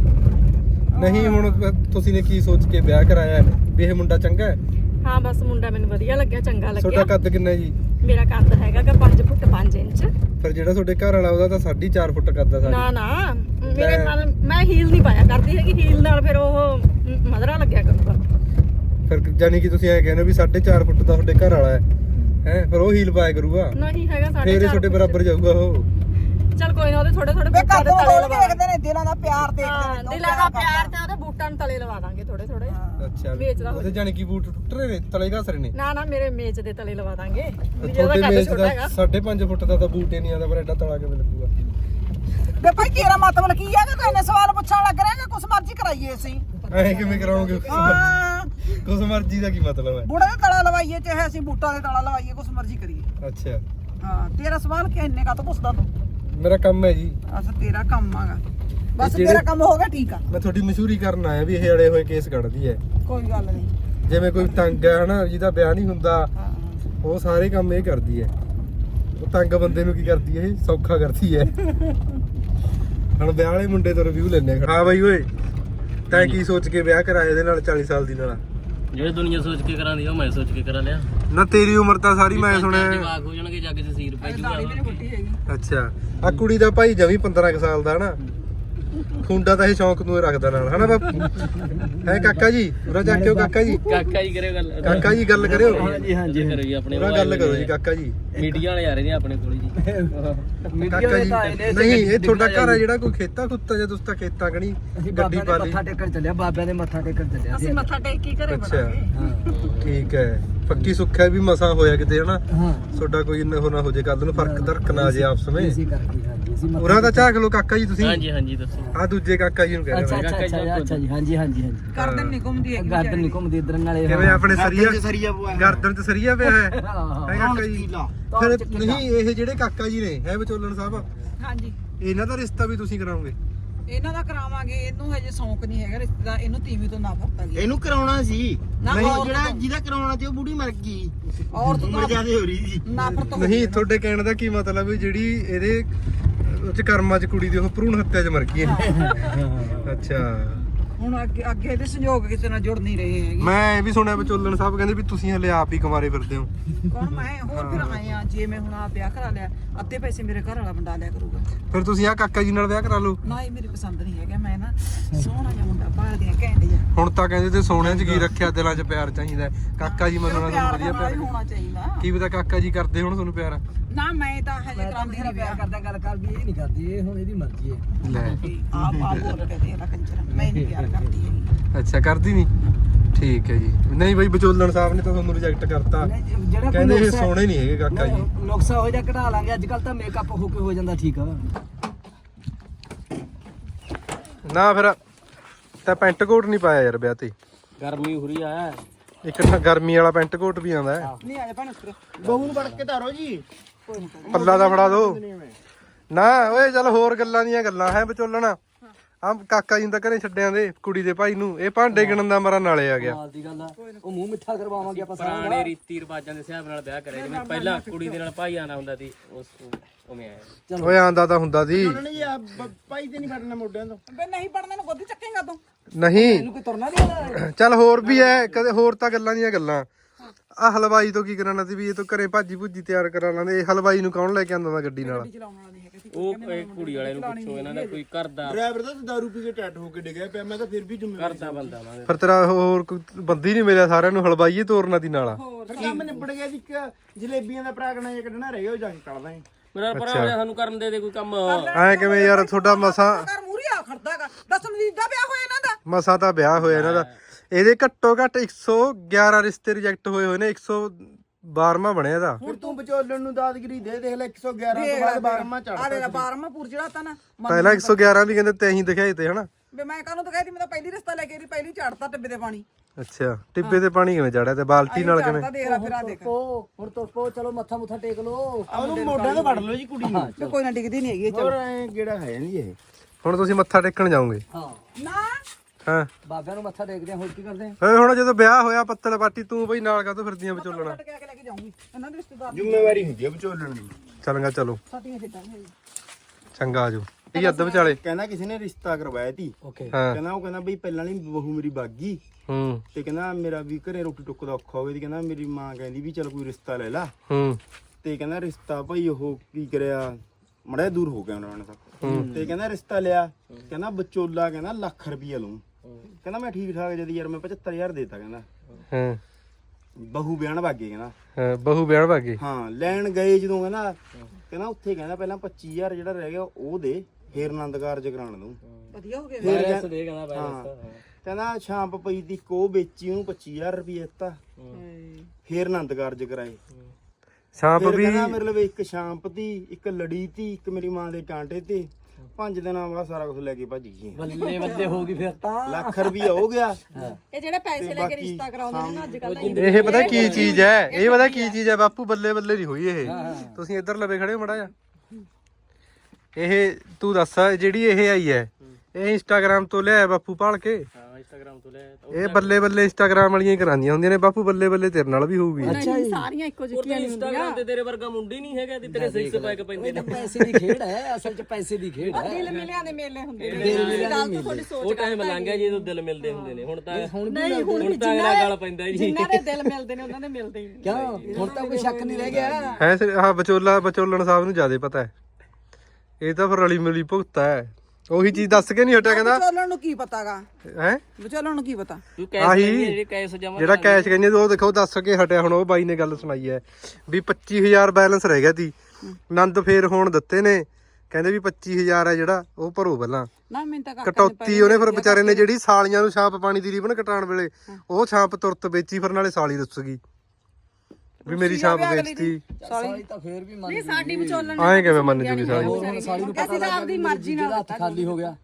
Speaker 4: ਨਹੀਂ ਹੁਣ ਤੁਸੀਂ ਨੇ ਕੀ ਸੋਚ ਕੇ ਵਿਆਹ ਕਰਾਇਆ ਹੈ? ਵੀ ਇਹ ਮੁੰਡਾ ਚੰਗਾ ਹੈ?
Speaker 5: ਹਾਂ ਬਸ ਮੁੰਡਾ ਮੈਨੂੰ ਵਧੀਆ ਲੱਗਿਆ ਚੰਗਾ
Speaker 4: ਤੁਹਾਡਾ
Speaker 5: ਲੱਗਿਆ
Speaker 4: ਕੱਦ ਕਿੰਨਾ ਹੈ ਜੀ?
Speaker 5: ਮੇਰਾ ਕੱਦ ਹੈਗਾ ਗਾ 5 ਫੁੱਟ 5 ਇੰਚ।
Speaker 4: ਫਿਰ ਜਿਹੜਾ ਤੁਹਾਡੇ ਘਰ ਵਾਲਾ ਉਹਦਾ ਤਾਂ 4.5 ਫੁੱਟ ਕੱਦ ਆ
Speaker 5: ਨਾ
Speaker 4: ਸਾਡੀ।
Speaker 5: ਨਾ ਮੇਰੇ ਨਾਲ ਮੈਂ ਹੀਲ ਨਹੀਂ ਪਾਇਆ ਕਰਦੀ ਹੈਗੀ ਹੀਲ ਨਾਲ ਫਿਰ ਉਹ ਮ, ਮਧਰਾ ਲੱਗਿਆ ਕਰੂਗਾ।
Speaker 4: ਫਿਰ ਜਾਨੀ ਕਿ ਤੁਸੀਂ ਐ ਕਹਿੰਦੇ ਹੋ ਵੀ 4.5 ਫੁੱਟ ਦਾ ਤੁਹਾਡੇ ਘਰ ਵਾਲਾ ਹੈ। ਹੈ। ਫਿਰ ਉਹ ਹੀਲ ਪਾਇਆ ਕਰੂਗਾ।
Speaker 5: ਨਹੀਂ ਹੈਗਾ ਸਾਡੇ
Speaker 4: ਫੇਰ ਤੁਹਾਡੇ ਬਰਾਬਰ ਜਾਊਗਾ ਉਹ।
Speaker 5: ਚਲ ਕੋਈ ਨਾ ਉਹਦੇ ਥੋੜੇ ਥੋੜੇ
Speaker 3: ਵੇ
Speaker 5: ਬੂਟਾਂ ਦੇ ਤਲੇ ਲਵਾ
Speaker 3: ਦੇਖਦੇ ਨੇ ਦਿਲਾਂ ਦਾ ਪਿਆਰ ਦੇਖਦੇ
Speaker 5: ਹਾਂ
Speaker 3: ਨੇ
Speaker 5: ਦਿਲਾਂ ਦਾ ਪਿਆਰ ਤੇ ਉਹਦੇ ਬੂਟਾਂ ਨੂੰ ਤਲੇ ਲਵਾ ਦਾਂਗੇ ਥੋੜੇ ਥੋੜੇ
Speaker 4: ਅੱਛਾ
Speaker 5: ਵੇਚਦਾ
Speaker 4: ਉਹਦੇ ਜਾਨੀ ਕਿ ਬੂਟ ਟੁੱਟ ਰਹੇ ਨੇ ਤਲੇ ਘਸ ਰਹੇ ਨੇ?
Speaker 5: ਨਾ ਨਾ ਮੇਰੇ ਮੇਚ ਦੇ ਤਲੇ ਲਵਾ ਦਾਂਗੇ। ਵੀ ਜਿਹਦਾ
Speaker 4: ਤੁਹਾਡੇ
Speaker 5: ਕੱਦ
Speaker 4: ਮੇਜ਼
Speaker 5: ਛੋਟਾ
Speaker 4: ਦਾ
Speaker 5: ਹੈਗਾ।
Speaker 4: 5.5 ਫੁੱਟ ਦਾ ਤਾਂ ਬੂਟ ਹੀ ਨਹੀਂ ਆਉਂਦਾ ਪਰ ਐਡਾ ਤਲਾ ਕਿਵੇਂ ਲੱਗੂਗਾ?
Speaker 3: ਵੇ ਭਾਈ ਤੇਰਾ ਮਤਲਬ ਕੀ ਹੈ ਕਿ ਤੂੰ ਇਹਨੇ ਸਵਾਲ ਪੁੱਛਣ ਲੱਗ ਰਿਹਾ ਕਿ ਕੁਛ ਮਰਜ਼ੀ ਕਰਾਈਏ ਅਸੀਂ।
Speaker 4: ਐ ਕਿਵੇਂ ਕਰਾਉਂਗੇ
Speaker 3: ਹਾਂ।
Speaker 4: ਕੁਛ ਮਰਜ਼ੀ ਦਾ ਕੀ ਮਤਲਬ ਹੈ?
Speaker 3: ਬੁੜੇ ਤਲਾ ਲਵਾਈਏ ਚਾਹੇ ਅਸੀਂ ਬੂਟਾਂ ਦੇ ਤਲਾ ਲਵਾਈਏ ਕੁਛ ਮਰਜ਼ੀ ਕਰੀਏ।
Speaker 4: ਅੱਛਾ।
Speaker 3: ਹਾਂ ਤੇਰਾ ਸਵਾਲ ਕਿ ਇੰਨੇ ਕਾ ਤੋਂ ਪੁੱਛਦਾ ਤੂੰ?
Speaker 4: ਮੇਰਾ ਕੰਮ ਹੈ ਜੀ।
Speaker 3: ਅੱਛਾ ਤੇਰਾ ਕੰਮ ਆਗਾ। ਬਸ
Speaker 4: ਜਿਹੜੇ-
Speaker 3: ਤੇਰਾ ਕੰਮ ਹੋ ਗਿਆ ਠੀਕ ਆ।
Speaker 4: ਮੈਂ ਤੁਹਾਡੀ ਮਸ਼ਹੂਰੀ ਕਰਨ ਆਇਆ ਵੀ ਇਹ ਅੜੇ ਹੋਏ ਕੇਸ ਕੱਢਦੀ ਹੈ।
Speaker 3: ਕੋਈ ਗੱਲ ਨਹੀਂ।
Speaker 4: ਜਿਵੇਂ ਕੋਈ ਤੰਗ ਹੈ ਹਨਾ ਜਿਹਦਾ ਵਿਆਹ ਨਹੀਂ ਹੁੰਦਾ
Speaker 3: ਹਾਂ।
Speaker 4: ਉਹ ਸਾਰੇ ਕੰਮ ਇਹ ਕਰਦੀ ਹੈ। ਉਹ ਤੰਗ ਬੰਦੇ ਨੂੰ ਕੀ ਕਰਦੀ ਹੈ? ਇਹ ਸੌਖਾ ਕਰਦੀ ਹੈ। ਹੁਣ ਵਿਆਹ ਵਾਲੇ ਮੁੰਡੇ ਤੋਂ ਰਿਵਿਊ ਲੈਣੇ ਹਾਂ। ਬਾਈ ਓਏ ਤੈਂ ਕੀ ਸੋਚ ਕੇ ਵਿਆਹ ਕਰਾਇਆ ਇਹਦੇ ਨਾਲ 40 ਸਾਲ ਦੀ ਨਾਲ?
Speaker 1: ਜਿਹੜੇ ਦੁਨੀਆ ਸੋਚ ਕੇ ਕਰਾਂਦੀ ਉਹ ਮੈਂ ਸੋਚ ਕੇ ਕਰਾ ਲਿਆ।
Speaker 4: ਨਾ ਤੇਰੀ ਉਮਰ ਤਾਂ ਸਾਰੀ ਮੈਂ ਸੁਣਿਆ।
Speaker 1: ਜਵਾਕ ਹੋ ਜਾਣਗੇ ਜੱਗ ਚ ਸੀਰ ਪੈ ਜੂਗਾ
Speaker 4: ਅੱਛਾ ਆ ਕੁੜੀ ਦਾ ਭਾਈ ਜਵੀ 15 ਕੁ ਸਾਲ ਦਾ ਹਨਾ ਖੁੰਡਾ ਤਾਂ ਇਹ ਸ਼ੌਂਕ ਨੂੰ ਹੀ ਰੱਖਦਾ ਨਾਲ ਹਨਾ ਬਾਪੂ? ਹੈ ਕਾਕਾ ਜੀ? ਉਰਾ ਚੱਕਿਓ ਕਾਕਾ ਜੀ।
Speaker 1: ਕਾਕਾ ਜੀ ਕਰਿਓ ਗੱਲ।
Speaker 4: ਕਾਕਾ ਜੀ ਗੱਲ ਕਰਿਓ।
Speaker 1: ਹਾਂਜੀ ਹਾਂਜੀ ਕਰੋ ਜੀ ਆਪਣੇ
Speaker 4: ਉਰਾ ਗੱਲ ਕਰੋ ਜੀ ਕਾਕਾ ਜੀ।
Speaker 1: ਮੀਡੀਆ ਵਾਲੇ ਆ ਰਹੇ ਨੇ ਆਪਣੇ ਕੋਲ ਜੀ।
Speaker 4: ਕਾਕਾ ਜੀ ਨਹੀਂ ਇਹ ਤੁਹਾਡਾ ਘਰ ਹੈ ਜਿਹੜਾ ਕੋਈ ਖੇਤਾ ਖੁੱਤਾ ਜਾਂ ਤੁਸੀਂ ਤਾਂ ਖੇਤਾਂ ਕਣੀ ਗੱਡੀ ਪਾ
Speaker 6: ਦੇ
Speaker 4: ਲਈ।
Speaker 6: ਮੱਥਾ ਟੇਕਣ ਚੱਲਿਆ ਬਾਬਿਆਂ ਦੇ ਮੱਥਾ ਟੇਕਣ ਚੱਲਿਆ
Speaker 5: ਅਸੀਂ ਮੱਥਾ ਟੇਕ ਕੇ ਘਰੇ
Speaker 4: ਅੱਛਾ।
Speaker 5: ਬਣਾਂਗੇ।
Speaker 4: ਠੀਕ ਹੈ। ਪੱਕੀ ਸੁੱਖ ਹੈ ਵੀ ਮਸਾ ਹੋਇਆ ਕਿਤੇ ਹਨਾ? ਤੁਹਾਡਾ ਕੋਈ ਇੰਨਾ ਹੋ ਨਾ ਹੋ ਜੇ ਕੱਲ ਨੂੰ ਫ਼ਰਕ ਧਰਕ ਨਾ ਜੇ ਆਪਸ ਵਿੱਚ।
Speaker 6: ਮੱਥਾ
Speaker 4: ਉਰਾ ਤਾਂ ਝਾਕ ਲੋ ਕਾਕਾ ਜੀ ਤੁਸੀਂ।
Speaker 1: ਹਾਂਜੀ ਹਾਂਜੀ ਦੱਸੋ।
Speaker 4: ਆ ਦੂਜੇ ਕਾਕਾ ਜੀ ਨੂੰ ਕਹਿ
Speaker 6: ਅੱਛਾ
Speaker 4: ਰਹੇ
Speaker 6: ਅੱਛਾ ਅੱਛਾ ਅੱਛਾ ਜੀ ਹਾਂਜੀ ਹਾਂਜੀ ਹਾਂਜੀ।
Speaker 3: ਗਰਦਨ ਨਹੀਂ ਘੁੰਮਦੀ ਹੈਗੀ
Speaker 6: ਗਰਦਨ ਨਹੀਂ ਘੁੰਮਦੀ ਇਧਰ ਨਾਲੇ
Speaker 4: ਕਿਵੇਂ ਆਪਣੇ ਸਰੀਆ
Speaker 2: ਸਰੀਆ ਪਵਾ
Speaker 4: ਗਰਦਨ ਚ ਸਰੀਆ ਪਿਆ ਹੈ
Speaker 6: ਹਾਂ।
Speaker 4: ਹੈ ਕਾਕਾ ਜੀ? ਫਿਰ ਨਹੀਂ ਇਹ ਜਿਹੜੇ ਕਾਕਾ ਜੀ ਨੇ ਹੈ ਵਿਚੋਲਣ ਸਾਹਿਬ?
Speaker 3: ਹਾਂਜੀ।
Speaker 4: ਇਹਨਾਂ ਦਾ ਰਿਸ਼ਤਾ ਵੀ ਤੁਸੀਂ ਕਰਾਓਗੇ?
Speaker 3: ਇਹਨਾਂ ਦਾ ਕਰਾਵਾਂਗੇ ਇਹਨੂੰ ਹਜੇ ਸ਼ੌਂਕ ਨਹੀਂ ਹੈਗਾ ਰਿਸ਼ਤਾ ਇਹਨੂੰ ਤੀਵੀਂ ਤੋਂ ਨਾ ਗਿਆ
Speaker 2: ਇਹਨੂੰ ਕਰਾਉਣਾ ਸੀ।
Speaker 3: ਨਾ ਔਰਤ
Speaker 2: ਜਿਹੜਾ ਜਿਹਦਾ ਕਰਾਉਣਾ ਤੇ ਉਹ ਬੁੜੀ ਮਰ ਗਈ।
Speaker 3: ਔਰਤ
Speaker 2: ਉਮਰ
Speaker 3: ਤੋਂ
Speaker 2: ਜ਼ਿਆਦੇ ਹੋ ਰਹੀ ਸੀ।
Speaker 3: ਹੋ
Speaker 4: ਨਹੀਂ। ਤੁਹਾਡੇ ਕਹਿਣ ਦਾ ਕੀ ਮਤਲਬ ਹੈ? ਜਿਹੜੀ ਇਹਦੇ ਉਹ ਚ ਕਰਮਾਂ ਚ ਕੁੜੀ ਦੀ ਉਹ ਭਰੂਣ ਹੱਤਿਆ ਚ ਮਰ ਗਈ ਹੈ। ਅੱਛਾ।
Speaker 3: ਹੁਣ ਅੱਗੇ ਅੱਗੇ ਇਹਦੇ ਸੰਯੋਗ ਕਿਸੇ ਨਾਲ ਜੁੜ ਨਹੀਂ ਰਹੇ ਹੈਗੇ।
Speaker 4: ਮੈਂ ਇਹ ਵੀ ਸੁਣਿਆ ਵਿਚੋਲਣ ਸਾਹਿਬ ਕਹਿੰਦੇ ਵੀ ਤੁਸੀਂ ਹਲੇ ਆਪ ਹੀ ਕੁਮਾਰੇ ਫਿਰਦੇ ਹੋ।
Speaker 3: ਕੌਣ? ਮੈਂ ਹੋਰ ਫਿਰ ਆਏ ਆ ਜੇ ਮੈਂ ਹੁਣ ਆ ਵਿਆਹ ਕਰਾ ਲਿਆ ਅੱਧੇ ਪੈਸੇ ਮੇਰੇ ਘਰ ਵਾਲਾ ਵੰਡਾ ਲਿਆ ਕਰੂਗਾ।
Speaker 4: ਫਿਰ ਤੁਸੀਂ ਆ ਕਾਕਾ ਜੀ ਨਾਲ ਵਿਆਹ ਕਰਾ ਲਓ।
Speaker 3: ਨਾ ਇਹ ਮੇਰੀ ਪਸੰਦ ਨਹੀਂ ਹੈਗਾ ਮੈਂ ਨਾ ਸੋਹਣਾ ਜਿਹਾ ਮੁੰਡਾ ਭਾਲਦੀ ਆ ਘੈਂਟ ਜਿਹਾ।
Speaker 4: ਹੁਣ ਤਾਂ ਕਹਿੰਦੇ ਤੇ ਸੋਹਣਿਆਂ 'ਚ ਕੀ ਰੱਖਿਆ ਦਿਲਾਂ 'ਚ ਪਿਆਰ ਚਾਹੀਦਾ। ਹੈ। ਕਾਕਾ ਜੀ ਮੰਨਣਾ ਤੁਹਾਨੂੰ ਵਧੀਆ ਪਿਆਰ।
Speaker 3: ਹੋਣਾ ਚਾਹੀਦਾ।
Speaker 4: ਕੀ ਪਤਾ ਕਾਕਾ ਜੀ ਕਰਦੇ ਹੁਣ ਤੁਹਾਨੂੰ ਪਿਆਰ।
Speaker 3: ਨਾ ਮੈਂ ਤਾਂ ਹਜੇ
Speaker 6: ਮੈਂ ਤਾਂ
Speaker 3: ਕਰਾਂਦੀ
Speaker 6: ਮੇਰਾ
Speaker 3: ਨਹੀਂ
Speaker 6: ਵਿਆਹ
Speaker 3: ਵਿਆਹ।
Speaker 6: ਕਰਦਾ ਗੱਲ ਕਰ ਵੀ ਇਹ ਨਹੀਂ ਕਰਦੀ ਇਹ ਹੁਣ ਇਹਦੀ ਮਰਜ਼ੀ ਹੈ।
Speaker 4: ਲੈ।
Speaker 3: ਆਪ ਆਪ ਬੋਲ ਕੇ ਦੇ ਲਾ ਕੰਜਰ। ਮੈਂ ਨਹੀਂ ਪਿਆਰ ਕਰਦੀ ਹੈਗੀ
Speaker 4: ਅੱਛਾ ਕਰਦੀ ਨਹੀਂ ਠੀਕ ਹੈ ਜੀ। ਨਹੀਂ ਬਈ ਵਿਚੋਲਣ ਸਾਹਿਬ ਨੇ ਤਾਂ ਤੁਹਾਨੂੰ ਰਿਜੈਕਟ ਕਰਤਾ।
Speaker 6: ਨਹੀਂ, ਜਿਹੜਾ ਕੋਈ
Speaker 4: ਕਹਿੰਦੇ ਇਹ
Speaker 6: ਨੁਕਸਾ-
Speaker 4: ਸੋਹਣੇ ਨਹੀਂ ਹੈਗੇ ਕਾਕਾ ਜੀ।
Speaker 6: ਨਹੀਂ, ਨੁਕਸਾ ਹੋ ਜਾ ਕਢਾ ਲਾਂਗੇ ਅੱਜ ਕੱਲ ਤਾਂ ਮੇਕਅਪ ਹੋ ਕੇ ਹੋ ਜਾਂਦਾ ਠੀਕ। ਆ
Speaker 4: ਨਾ ਫਿਰ ਤਾਂ ਪੈਂਟ ਕੋਟ ਨਹੀਂ ਪਾਇਆ ਯਾਰ ਵਿਆਹ ਤੇ।
Speaker 1: ਗਰਮੀ ਹੋ ਰਹੀ ਆ।
Speaker 4: ਇੱਕ ਤਾਂ ਗਰਮੀ ਵਾਲਾ ਪੈਂਟ ਕੋਟ ਵੀ ਆਉਂਦਾ ਹੈ।
Speaker 3: ਨਹੀਂ ਆਇਆ ਭੈਣ
Speaker 2: ਬਹੂ ਨੂੰ ਵੜ ਕੇ ਧਾਰੋ ਜੀ।
Speaker 4: ਪੱਲਾ ਦਾ ਫੜਾ ਦੋ। ਨਾ ਓਏ ਚੱਲ ਹੋਰ ਗੱਲਾਂ ਦੀਆਂ ਗੱਲਾਂ ਹੈ ਵਿਚੋਲਣਾ। ਆ ਕਾਕਾ ਜੀ ਤਾਂ ਘਰੇ ਛੱਡਿਆਂ ਦੇ ਕੁੜੀ ਦੇ ਭਾਈ ਨੂੰ। ਇਹ ਭਾਂਡੇ ਗਿਣਨ ਦਾ ਮਰਾ ਨਾਲੇ ਆ ਗਿਆ।
Speaker 6: ਮਾਲ ਦੀ ਗੱਲ ਆ। ਉਹ ਮੂੰਹ ਮਿੱਠਾ ਕਰਵਾਵਾਂਗੇ ਆਪਾਂ ਸਾਰਾ
Speaker 1: ਪੁਰਾਣੇ ਰੀਤੀ ਰਿਵਾਜਾਂ ਦੇ ਹਿਸਾਬ ਨਾਲ ਵਿਆਹ ਕਰਿਆ। ਜਿਵੇਂ ਪਹਿਲਾਂ ਕੁੜੀ ਦੇ ਨਾਲ ਭਾਈ ਆਣਾ ਹੁੰਦਾ ਸੀ ਉਸ ਉਵੇਂ ਆਇਆ।
Speaker 4: ਓਏ ਆਂਦਾ ਤਾਂ ਹੁੰਦਾ ਸੀ।
Speaker 2: ਪਾਈ ਤੇ ਨਹੀਂ ਫੜਨਾ ਮੋਢਿਆਂ ਤੋਂ।
Speaker 3: ਬੇ ਨਹੀਂ ਪੜਨੇ ਨੂੰ ਗੋਦੀ ਚੱਕੇਗਾ ਤੂੰ।
Speaker 4: ਨਹੀਂ।
Speaker 6: ਇਹਨੂੰ ਕੋਈ ਤੁਰਨਾ ਨਹੀਂ ਆਦਾ
Speaker 4: ਚੱਲ ਹੋਰ ਵੀ ਐ ਕਦੇ ਹੋਰ ਤਾਂ ਗੱਲਾਂ ਦੀਆਂ ਗੱਲਾਂ। ਆ ਹਲਵਾਈ ਤੋਂ ਕੀ ਕਰਾਣਾ ਸੀ ਵੀ ਇਹ ਤੋਂ ਘਰੇ ਭਾਜੀ ਭੁੱਜੀ ਤਿਆਰ ਕਰਾ ਲਾਂਦੇ ਇਹ ਹਲਵਾਈ ਨੂੰ ਕੌਣ ਲੈ ਕੇ ਆਂਦਾ ਦਾ ਗੱਡੀ ਨਾਲ?
Speaker 3: ਚਲਾਉਣ ਵਾਲਾ ਨਹੀਂ ਹੈਗਾ ਸੀ
Speaker 1: ਉਹ ਇਹ ਕੁੜੀ ਵਾਲੇ ਨੂੰ ਪੁੱਛੋ ਇਹਨਾਂ ਦਾ ਕੋਈ ਘਰ ਦਾ
Speaker 2: ਡਰਾਈਵਰ ਤਾਂ ਦਾਰੂ ਪੀ ਕੇ ਟੱਟ ਹੋ ਕੇ ਡਿੱਗਿਆ ਪਿਆ ਮੈਂ ਤਾਂ ਫਿਰ ਵੀ ਜ਼ਿੰਮੇਵਾਰ
Speaker 1: ਘਰ ਦਾ ਬੰਦਾ ਵਾਂਗੇ
Speaker 4: ਫਿਰ ਤੇਰਾ ਹੋਰ ਕੋਈ ਬੰਦੀ ਨਹੀਂ ਮਿਲਿਆ ਸਾਰਿਆਂ ਨੂੰ ਹਲਵਾਈਏ ਤੋਰਨਾ ਦੀ ਨਾਲਾ
Speaker 2: ਫਿਰ ਕੰਮ ਨਿਬੜ ਗਿਆ ਸੀ ਇੱਕ ਜਲੇਬੀਆਂ ਦਾ ਪ੍ਰਾਗਣਾ ਜਿਹਾ ਕੱਢਣਾ ਰਹਿ ਗਿਆ ਉਹ ਜੰਗ ਕੱਢਦਾ ਏ
Speaker 1: ਮੇਰਾ ਭਰਾ ਵਾਲਿਆ ਸਾਨੂੰ ਕਰਨ ਦੇ ਦੇ ਕੋਈ ਕੰਮ।
Speaker 4: ਐ ਕਿਵੇਂ ਯਾਰ ਤੁਹਾਡਾ ਮਸਾ
Speaker 3: ਘਰ ਮੂਰੀ ਆ ਖੜਦਾਗਾ ਦੱਸ ਦਾ ਵਿਆਹ ਹੋਇਆ ਇਹਨਾਂ ਦਾ।
Speaker 4: ਮਸਾ ਤਾਂ ਵਿਆਹ ਹੋਇਆ ਇਹਨਾਂ ਦਾ। ਇਹਦੇ ਘੱਟੋ ਘੱਟ 111 ਰਿਸ਼ਤੇ ਰਿਜੈਕਟ ਹੋਏ ਹੋਏ ਨੇ 112ਵਾਂ ਬਣਿਆ ਇਹਦਾ।
Speaker 2: ਹੁਣ ਤੂੰ ਵਿਚੋਲਣ ਨੂੰ ਦਾਦਗਿਰੀ ਦੇ ਦੇਖ ਲੈ 111 ਤੋਂ ਬਾਅਦ 12ਵਾਂ ਚੜ
Speaker 3: ਆ ਲੈ 12ਵਾਂ ਪੂਰ ਜਿਹੜਾ ਤਾਂ ਨਾ
Speaker 4: ਪਹਿਲਾਂ 111 ਵੀ ਕਹਿੰਦੇ ਤੈਂ ਹੀ ਦਿਖਾਏ ਤੇ ਹਨਾ?
Speaker 3: ਬੇ ਮੈਂ ਕਾਹਨੂੰ ਤਾਂ? ਕਹਿਦੀ ਮੈਂ ਤਾਂ ਪਹਿਲੀ ਰਿਸ਼ਤਾ ਲੈ ਕੇ ਆਈ ਪਹਿਲੀ ਝਾੜਤਾ ਟਿੱਬੇ ਦੇ ਪਾਣੀ।
Speaker 4: ਅੱਛਾ ਟਿੱਬੇ ਤੇ ਪਾਣੀ ਕਿਵੇਂ ਚੜਿਆ ਤੇ ਬਾਲਟੀ ਨਾਲ ਕਿਵੇਂ?
Speaker 3: ਝਾੜਤਾ ਦੇਖ ਲੈ ਫਿਰ ਆ ਦੇਖ।
Speaker 6: ਪੋ ਹੁਣ ਤੋਂ ਪੋ ਚਲੋ ਮੱਥਾ ਮੁੱਥਾ ਟੇਕ ਲੋ
Speaker 2: ਉਹਨੂੰ ਮੋਢਿਆਂ ਤੋਂ ਵੜ ਲਓ ਜੀ ਕੁੜੀ ਨੂੰ।
Speaker 3: ਤੇ ਕੋਈ ਨਾ ਡਿੱਗਦੀ ਨਹੀਂ ਹੈਗੀ ਇਹ
Speaker 2: ਹੋਰ ਐ ਕਿਹੜਾ ਹੈ ਨਹੀਂ ਇਹ।
Speaker 4: ਹੁਣ ਤੁਸੀਂ ਮੱਥਾ ਟੇਕਣ ਜਾਓਗੇ?
Speaker 6: ਹਾਂ
Speaker 3: ਨਾ।
Speaker 4: ਹਾਂ।
Speaker 6: ਬਾਬਿਆਂ ਨੂੰ ਮੱਥਾ ਟੇਕਦੇ ਆ ਹੋਰ ਕੀ ਕਰਦੇ? ਆ
Speaker 4: ਓਏ ਹੁਣ ਜਦੋਂ ਵਿਆਹ ਹੋਇਆ ਪੱਤਲ ਪਾਟੀ ਤੂੰ ਬਈ ਨਾਲ ਕਾਹਤੋਂ ਫਿਰਦੀਆਂ ਵਿਚੋਲਣਾ?
Speaker 3: ਕੱਟ ਕੇ ਆ ਕੇ ਲੈ ਕੇ ਜਾਊਂਗੀ। ਇਹਨਾਂ ਦੇ ਰਿਸ਼ਤੇਦਾਰ
Speaker 2: ਜ਼ਿੰਮੇਵਾਰੀ ਹੁੰਦੀ ਹੈ ਵਿਚੋਲਣ ਦੀ।
Speaker 4: ਚੱਲਾਂਗਾ ਚਲੋ।
Speaker 3: ਸਾਡੀਆਂ ਨੇ।
Speaker 4: ਚੰਗਾ ਆਜੋ। ਇਹ ਅੱਧ ਵਿਚਾਲੇ।
Speaker 2: ਕਹਿੰਦਾ ਕਿਸੇ ਨੇ ਰਿਸ਼ਤਾ ਕਰਵਾਇਆ ਤੀ
Speaker 6: ਓਕੇ।
Speaker 4: ਹਾਂ।
Speaker 2: ਕਹਿੰਦਾ ਉਹ ਕਹਿੰਦਾ ਬਈ ਪਹਿਲਾਂ ਵਾਲੀ ਬਹੂ ਮੇਰੀ ਬਾਗੀ।
Speaker 4: ਹੂੰ।
Speaker 2: ਤੇ ਕਹਿੰਦਾ ਮੇਰਾ ਵੀ ਘਰੇ ਰੋਟੀ ਟੁੱਕ ਦਾ ਔਖਾ ਹੋ ਗਿਆ ਤੇ ਕਹਿੰਦਾ ਮੇਰੀ ਮਾਂ ਕਹਿੰਦੀ ਵੀ ਚਲ ਕੋਈ ਰਿਸ਼ਤਾ ਲੈ ਲਾ।
Speaker 4: ਹੂੰ।
Speaker 2: ਤੇ ਕਹਿੰਦਾ ਰਿਸ਼ਤਾ ਭਾਈ ਉਹ ਕੀ ਕਰਿਆ? ਮੜਾ ਦੂਰ ਹੋ ਗਿਆ ਉਹਨਾਂ ਨੇ ਤਾਂ। ਤੇ ਕਹਿੰਦਾ ਰਿਸ਼ਤਾ ਲਿਆ। ਕਹਿੰਦਾ ਵਿਚੋਲਾ ਕਹਿੰਦਾ ਲੱਖ ਰੁਪਈਆ ਲਊ। ਕਹਿੰਦਾ ਮੈਂ ਠੀਕ ਠਾਕ ਜਦੀ ਯਾਰ ਮੈਂ 75000 ਦੇਤਾ ਕਹਿੰਦਾ।
Speaker 4: ਹਾਂ।
Speaker 2: ਬਹੂ ਵਿਆਹਣ ਵਾਗੇ ਕਹਿੰਦਾ।
Speaker 4: ਹਾਂ, ਬਹੂ ਵਿਆਹ ਭਾਗੇ
Speaker 2: ਹਾਂ ਲੈਣ ਗਏ ਜਦੋਂ ਕਹਿੰਦਾ ਕਹਿੰਦਾ ਉੱਥੇ ਕਹਿੰਦਾ ਪਹਿਲਾਂ 25000 ਜਿਹੜਾ ਰਹਿ ਗਿਆ ਉਹ ਦੇ ਫੇਰ ਆਨੰਦ ਕਾਰਜ ਕਰਾਉਣ ਦੂੰ
Speaker 3: ਵਧੀਆ ਹੋ
Speaker 1: ਬੈਲੈਂਸ
Speaker 2: ਕਹਿ-
Speaker 1: ਦੇ ਕਹਿੰਦਾ
Speaker 2: ਹਾਂ।
Speaker 1: ਬੈਲੈਂਸ
Speaker 2: ਕਹਿੰਦਾ ਛਾਂਪ ਪਈ ਦੀ ਕੋ ਵੇਚੀ ਉਹਨੂੰ 25000 ਰੁਪਏ ਦਿੱਤਾ। ਫੇਰ ਆਨੰਦ ਕਾਰਜ ਕਰਾਏ।
Speaker 4: ਸਾਂਪ ਵੀ
Speaker 2: ਕਹਿੰਦਾ ਮੇਰੇ ਲਈ ਇੱਕ ਸ਼ਾਂਪ ਤੀ ਇੱਕ ਲੜੀ ਤੀ ਇੱਕ ਮੇਰੀ ਮਾਂ ਦੇ ਟਾਂਟੇ ਤੇ। ਪੰਜ ਦਿਨਾਂ ਬਾਅਦ ਸਾਰਾ ਕੁਝ ਲੈ ਕੇ ਭੱਜ ਗਈ।
Speaker 6: ਬੱਲੇ ਬੱਲੇ ਹੋ ਗਈ ਫਿਰ ਤਾਂ।
Speaker 2: ਲੱਖ ਰੁਪਈਆ ਹੋ ਗਿਆ।
Speaker 5: ਇਹ ਜਿਹੜੇ ਪੈਸੇ ਲੈ ਕੇ ਰਿਸ਼ਤਾ ਕਰਾਉਂਦੇ ਨੇ ਨਾ ਅੱਜ ਕੱਲ
Speaker 4: ਇਹ ਪਤਾ ਕੀ ਚੀਜ਼ ਹੈ? ਇਹ ਪਤਾ ਕੀ ਚੀਜ਼ ਹੈ? ਬਾਪੂ ਬੱਲੇ ਬੱਲੇ ਨਹੀਂ ਹੋਈ ਇਹ। ਤੁਸੀਂ ਇੱਧਰ ਲਵੇ ਖੜੇ ਹੋ ਮੜਾ ਜਾ ਇਹ ਤੂੰ ਦੱਸ ਜਿਹੜੀ ਇਹ ਆਈ ਹੈ ਇਹ ਇੰਸਟਾਗ੍ਰam ਤੋਂ ਲਿਆ ਬਾਪੂ ਭਾਲ ਕੇ
Speaker 1: ਹਾਂ ਇੰਸਟਾਗ੍ਰam ਤੋਂ ਲੈ
Speaker 4: ਇਹ ਬੱਲੇ ਬੱਲੇ ਇੰਸਟਾਗ੍ਰam ਵਾਲੀਆਂ ਹੀ ਕਰਾਉਂਦੀਆਂ ਹੁੰਦੀਆਂ ਨੇ ਬਾਪੂ ਬੱਲੇ ਬੱਲੇ ਤੇਰੇ ਨਾਲ ਵੀ ਹੋਊਗੀ।
Speaker 5: ਨਹੀਂ ਸਾਰੀਆਂ ਇੱਕੋ ਜਿਹੀਆਂ ਨਹੀਂ
Speaker 1: ਇੰਸਟਾਗ੍ਰam ਤੇ ਤੇਰੇ ਵਰਗਾ ਮੁੰਡੀ ਨਹੀਂ ਹੈਗਾ ਤੇ ਤੇਰੇ ਸਿਕਸ ਪੈਕ ਪੈਂਦੇ ਨੇ।
Speaker 6: ਪੈਸੇ ਦੀ ਖੇਡ ਹੈ ਅਸਲ 'ਚ ਪੈਸੇ ਦੀ ਖੇਡ ਹੈ।
Speaker 5: ਦਿਲ ਮਿਲਿਆਂ ਦੇ ਮੇਲੇ ਹੁੰਦੇ ਨੇ।
Speaker 6: ਦਿਲ ਮਿਲਿਆ
Speaker 5: ਤੁਹਾਡੀ ਸੋਚ
Speaker 1: ਉਹ ਟਾਈਮ ਲੰਘ ਗਿਆ ਜਦੋਂ ਦਿਲ ਮਿਲਦੇ ਹੁੰਦੇ ਨੇ। ਹੁਣ ਤਾਂ
Speaker 6: ਹੁਣ ਵੀ
Speaker 5: ਨਹੀਂ ਹੁਣ ਵੀ
Speaker 1: ਹੁਣ ਤਾਂ ਅਗਲਾ ਗਾਲ ਪੈਂਦਾ ਜੀ।
Speaker 5: ਜਿਨ੍ਹਾਂ ਦੇ ਦਿਲ ਮਿਲਦੇ ਨੇ ਉਹਨਾਂ ਦੇ ਮਿਲਦੇ ਹੀ ਨਹੀਂ।
Speaker 6: ਕਿਉਂ? ਹੁਣ ਤਾਂ ਕੋਈ ਸ਼ੱਕ ਨਹੀਂ ਰਹਿ ਗਿਆ।
Speaker 4: ਹੈ ਸਿਰ- ਆਹ ਵਿਚੋਲਾ ਵਿਚੋਲਣ ਸਾਹਿਬ ਨੂੰ ਜ਼ਿਆਦਾ ਪਤਾ ਹੈ। ਇਹ ਤਾਂ ਫਿਰ ਰਲੀ ਮਿਲੀ ਭੁਗਤਾ ਹੈ। ਉਹੀ ਚੀਜ਼ ਦੱਸ ਕੇ ਨਹੀਂ ਹਟਿਆ ਕਹਿੰਦਾ।
Speaker 3: ਵਿਚੋਲਣ ਨੂੰ ਕੀ ਪਤਾਗਾ?
Speaker 4: ਹੈ?
Speaker 3: ਵਿਚੋਲਣ ਨੂੰ ਕੀ ਪਤਾ?
Speaker 1: ਤੂੰ ਕੈਸ
Speaker 4: ਆਹੀ।
Speaker 1: ਜਿਹੜੀ ਕੈਸ ਜਮਾ
Speaker 4: ਜਿਹੜਾ ਕੈਸ਼ ਕਹਿੰਦੇ ਉਹ ਦੇਖੋ ਦੱਸ ਕੇ ਹਟਿਆ ਹੁਣ ਉਹ ਬਾਈ ਨੇ ਗੱਲ ਸੁਣਾਈ ਹੈ। ਵੀ 25000 ਬੈਲੈਂਸ ਰਹਿ ਗਿਆ ਸੀ ਨੰਦ ਫੇਰ ਹੁਣ ਦਿੱਤੇ ਨੇ। ਕਹਿੰਦੇ ਵੀ 25000 ਹੈ ਜਿਹੜਾ ਉਹ ਭਰੋ ਪਹਿਲਾਂ।
Speaker 3: ਨਾ ਮੈਂ ਤਾਂ ਕਾਕਾ ਨੇ
Speaker 4: ਕਟੌਤੀ ਉਹਨੇ ਫਿਰ ਵਿਚਾਰੇ ਨੇ ਜਿਹੜੀ ਸਾਲੀਆਂ ਨੂੰ ਛਾਪ ਪਾਣੀ ਦੀ ਰੀਬਨ ਕਟਾਉਣ ਵੇਲੇ ਉਹ ਛਾਪ ਤੁਰਤ ਵੇਚੀ ਫਿਰ ਨਾਲੇ ਸਾਲੀ ਰੁੱਸ ਗਈ। ਵੀ ਮੇਰੀ ਛਾਪ ਵੇਚਤੀ।
Speaker 6: ਸਾਲੀ ਤਾਂ ਫੇਰ ਵੀ ਮੰਨ
Speaker 5: ਨਹੀਂ ਸਾਡੀ ਵਿਚੋਲਣ
Speaker 4: ਐਂ ਕਿਵੇਂ ਮੰਨ ਜੂਗੀ ਸਾਲੀ?
Speaker 6: ਹੁਣ ਸਾਲੀ ਨੂੰ ਪਤਾ
Speaker 5: ਅਸੀਂ ਤਾਂ ਆਪਦੀ ਮਰਜ਼ੀ ਨਾਲ
Speaker 6: ਜਿਹਦਾ ਹੱਥ ਖਾਲੀ ਹੋ ਗਿਆ।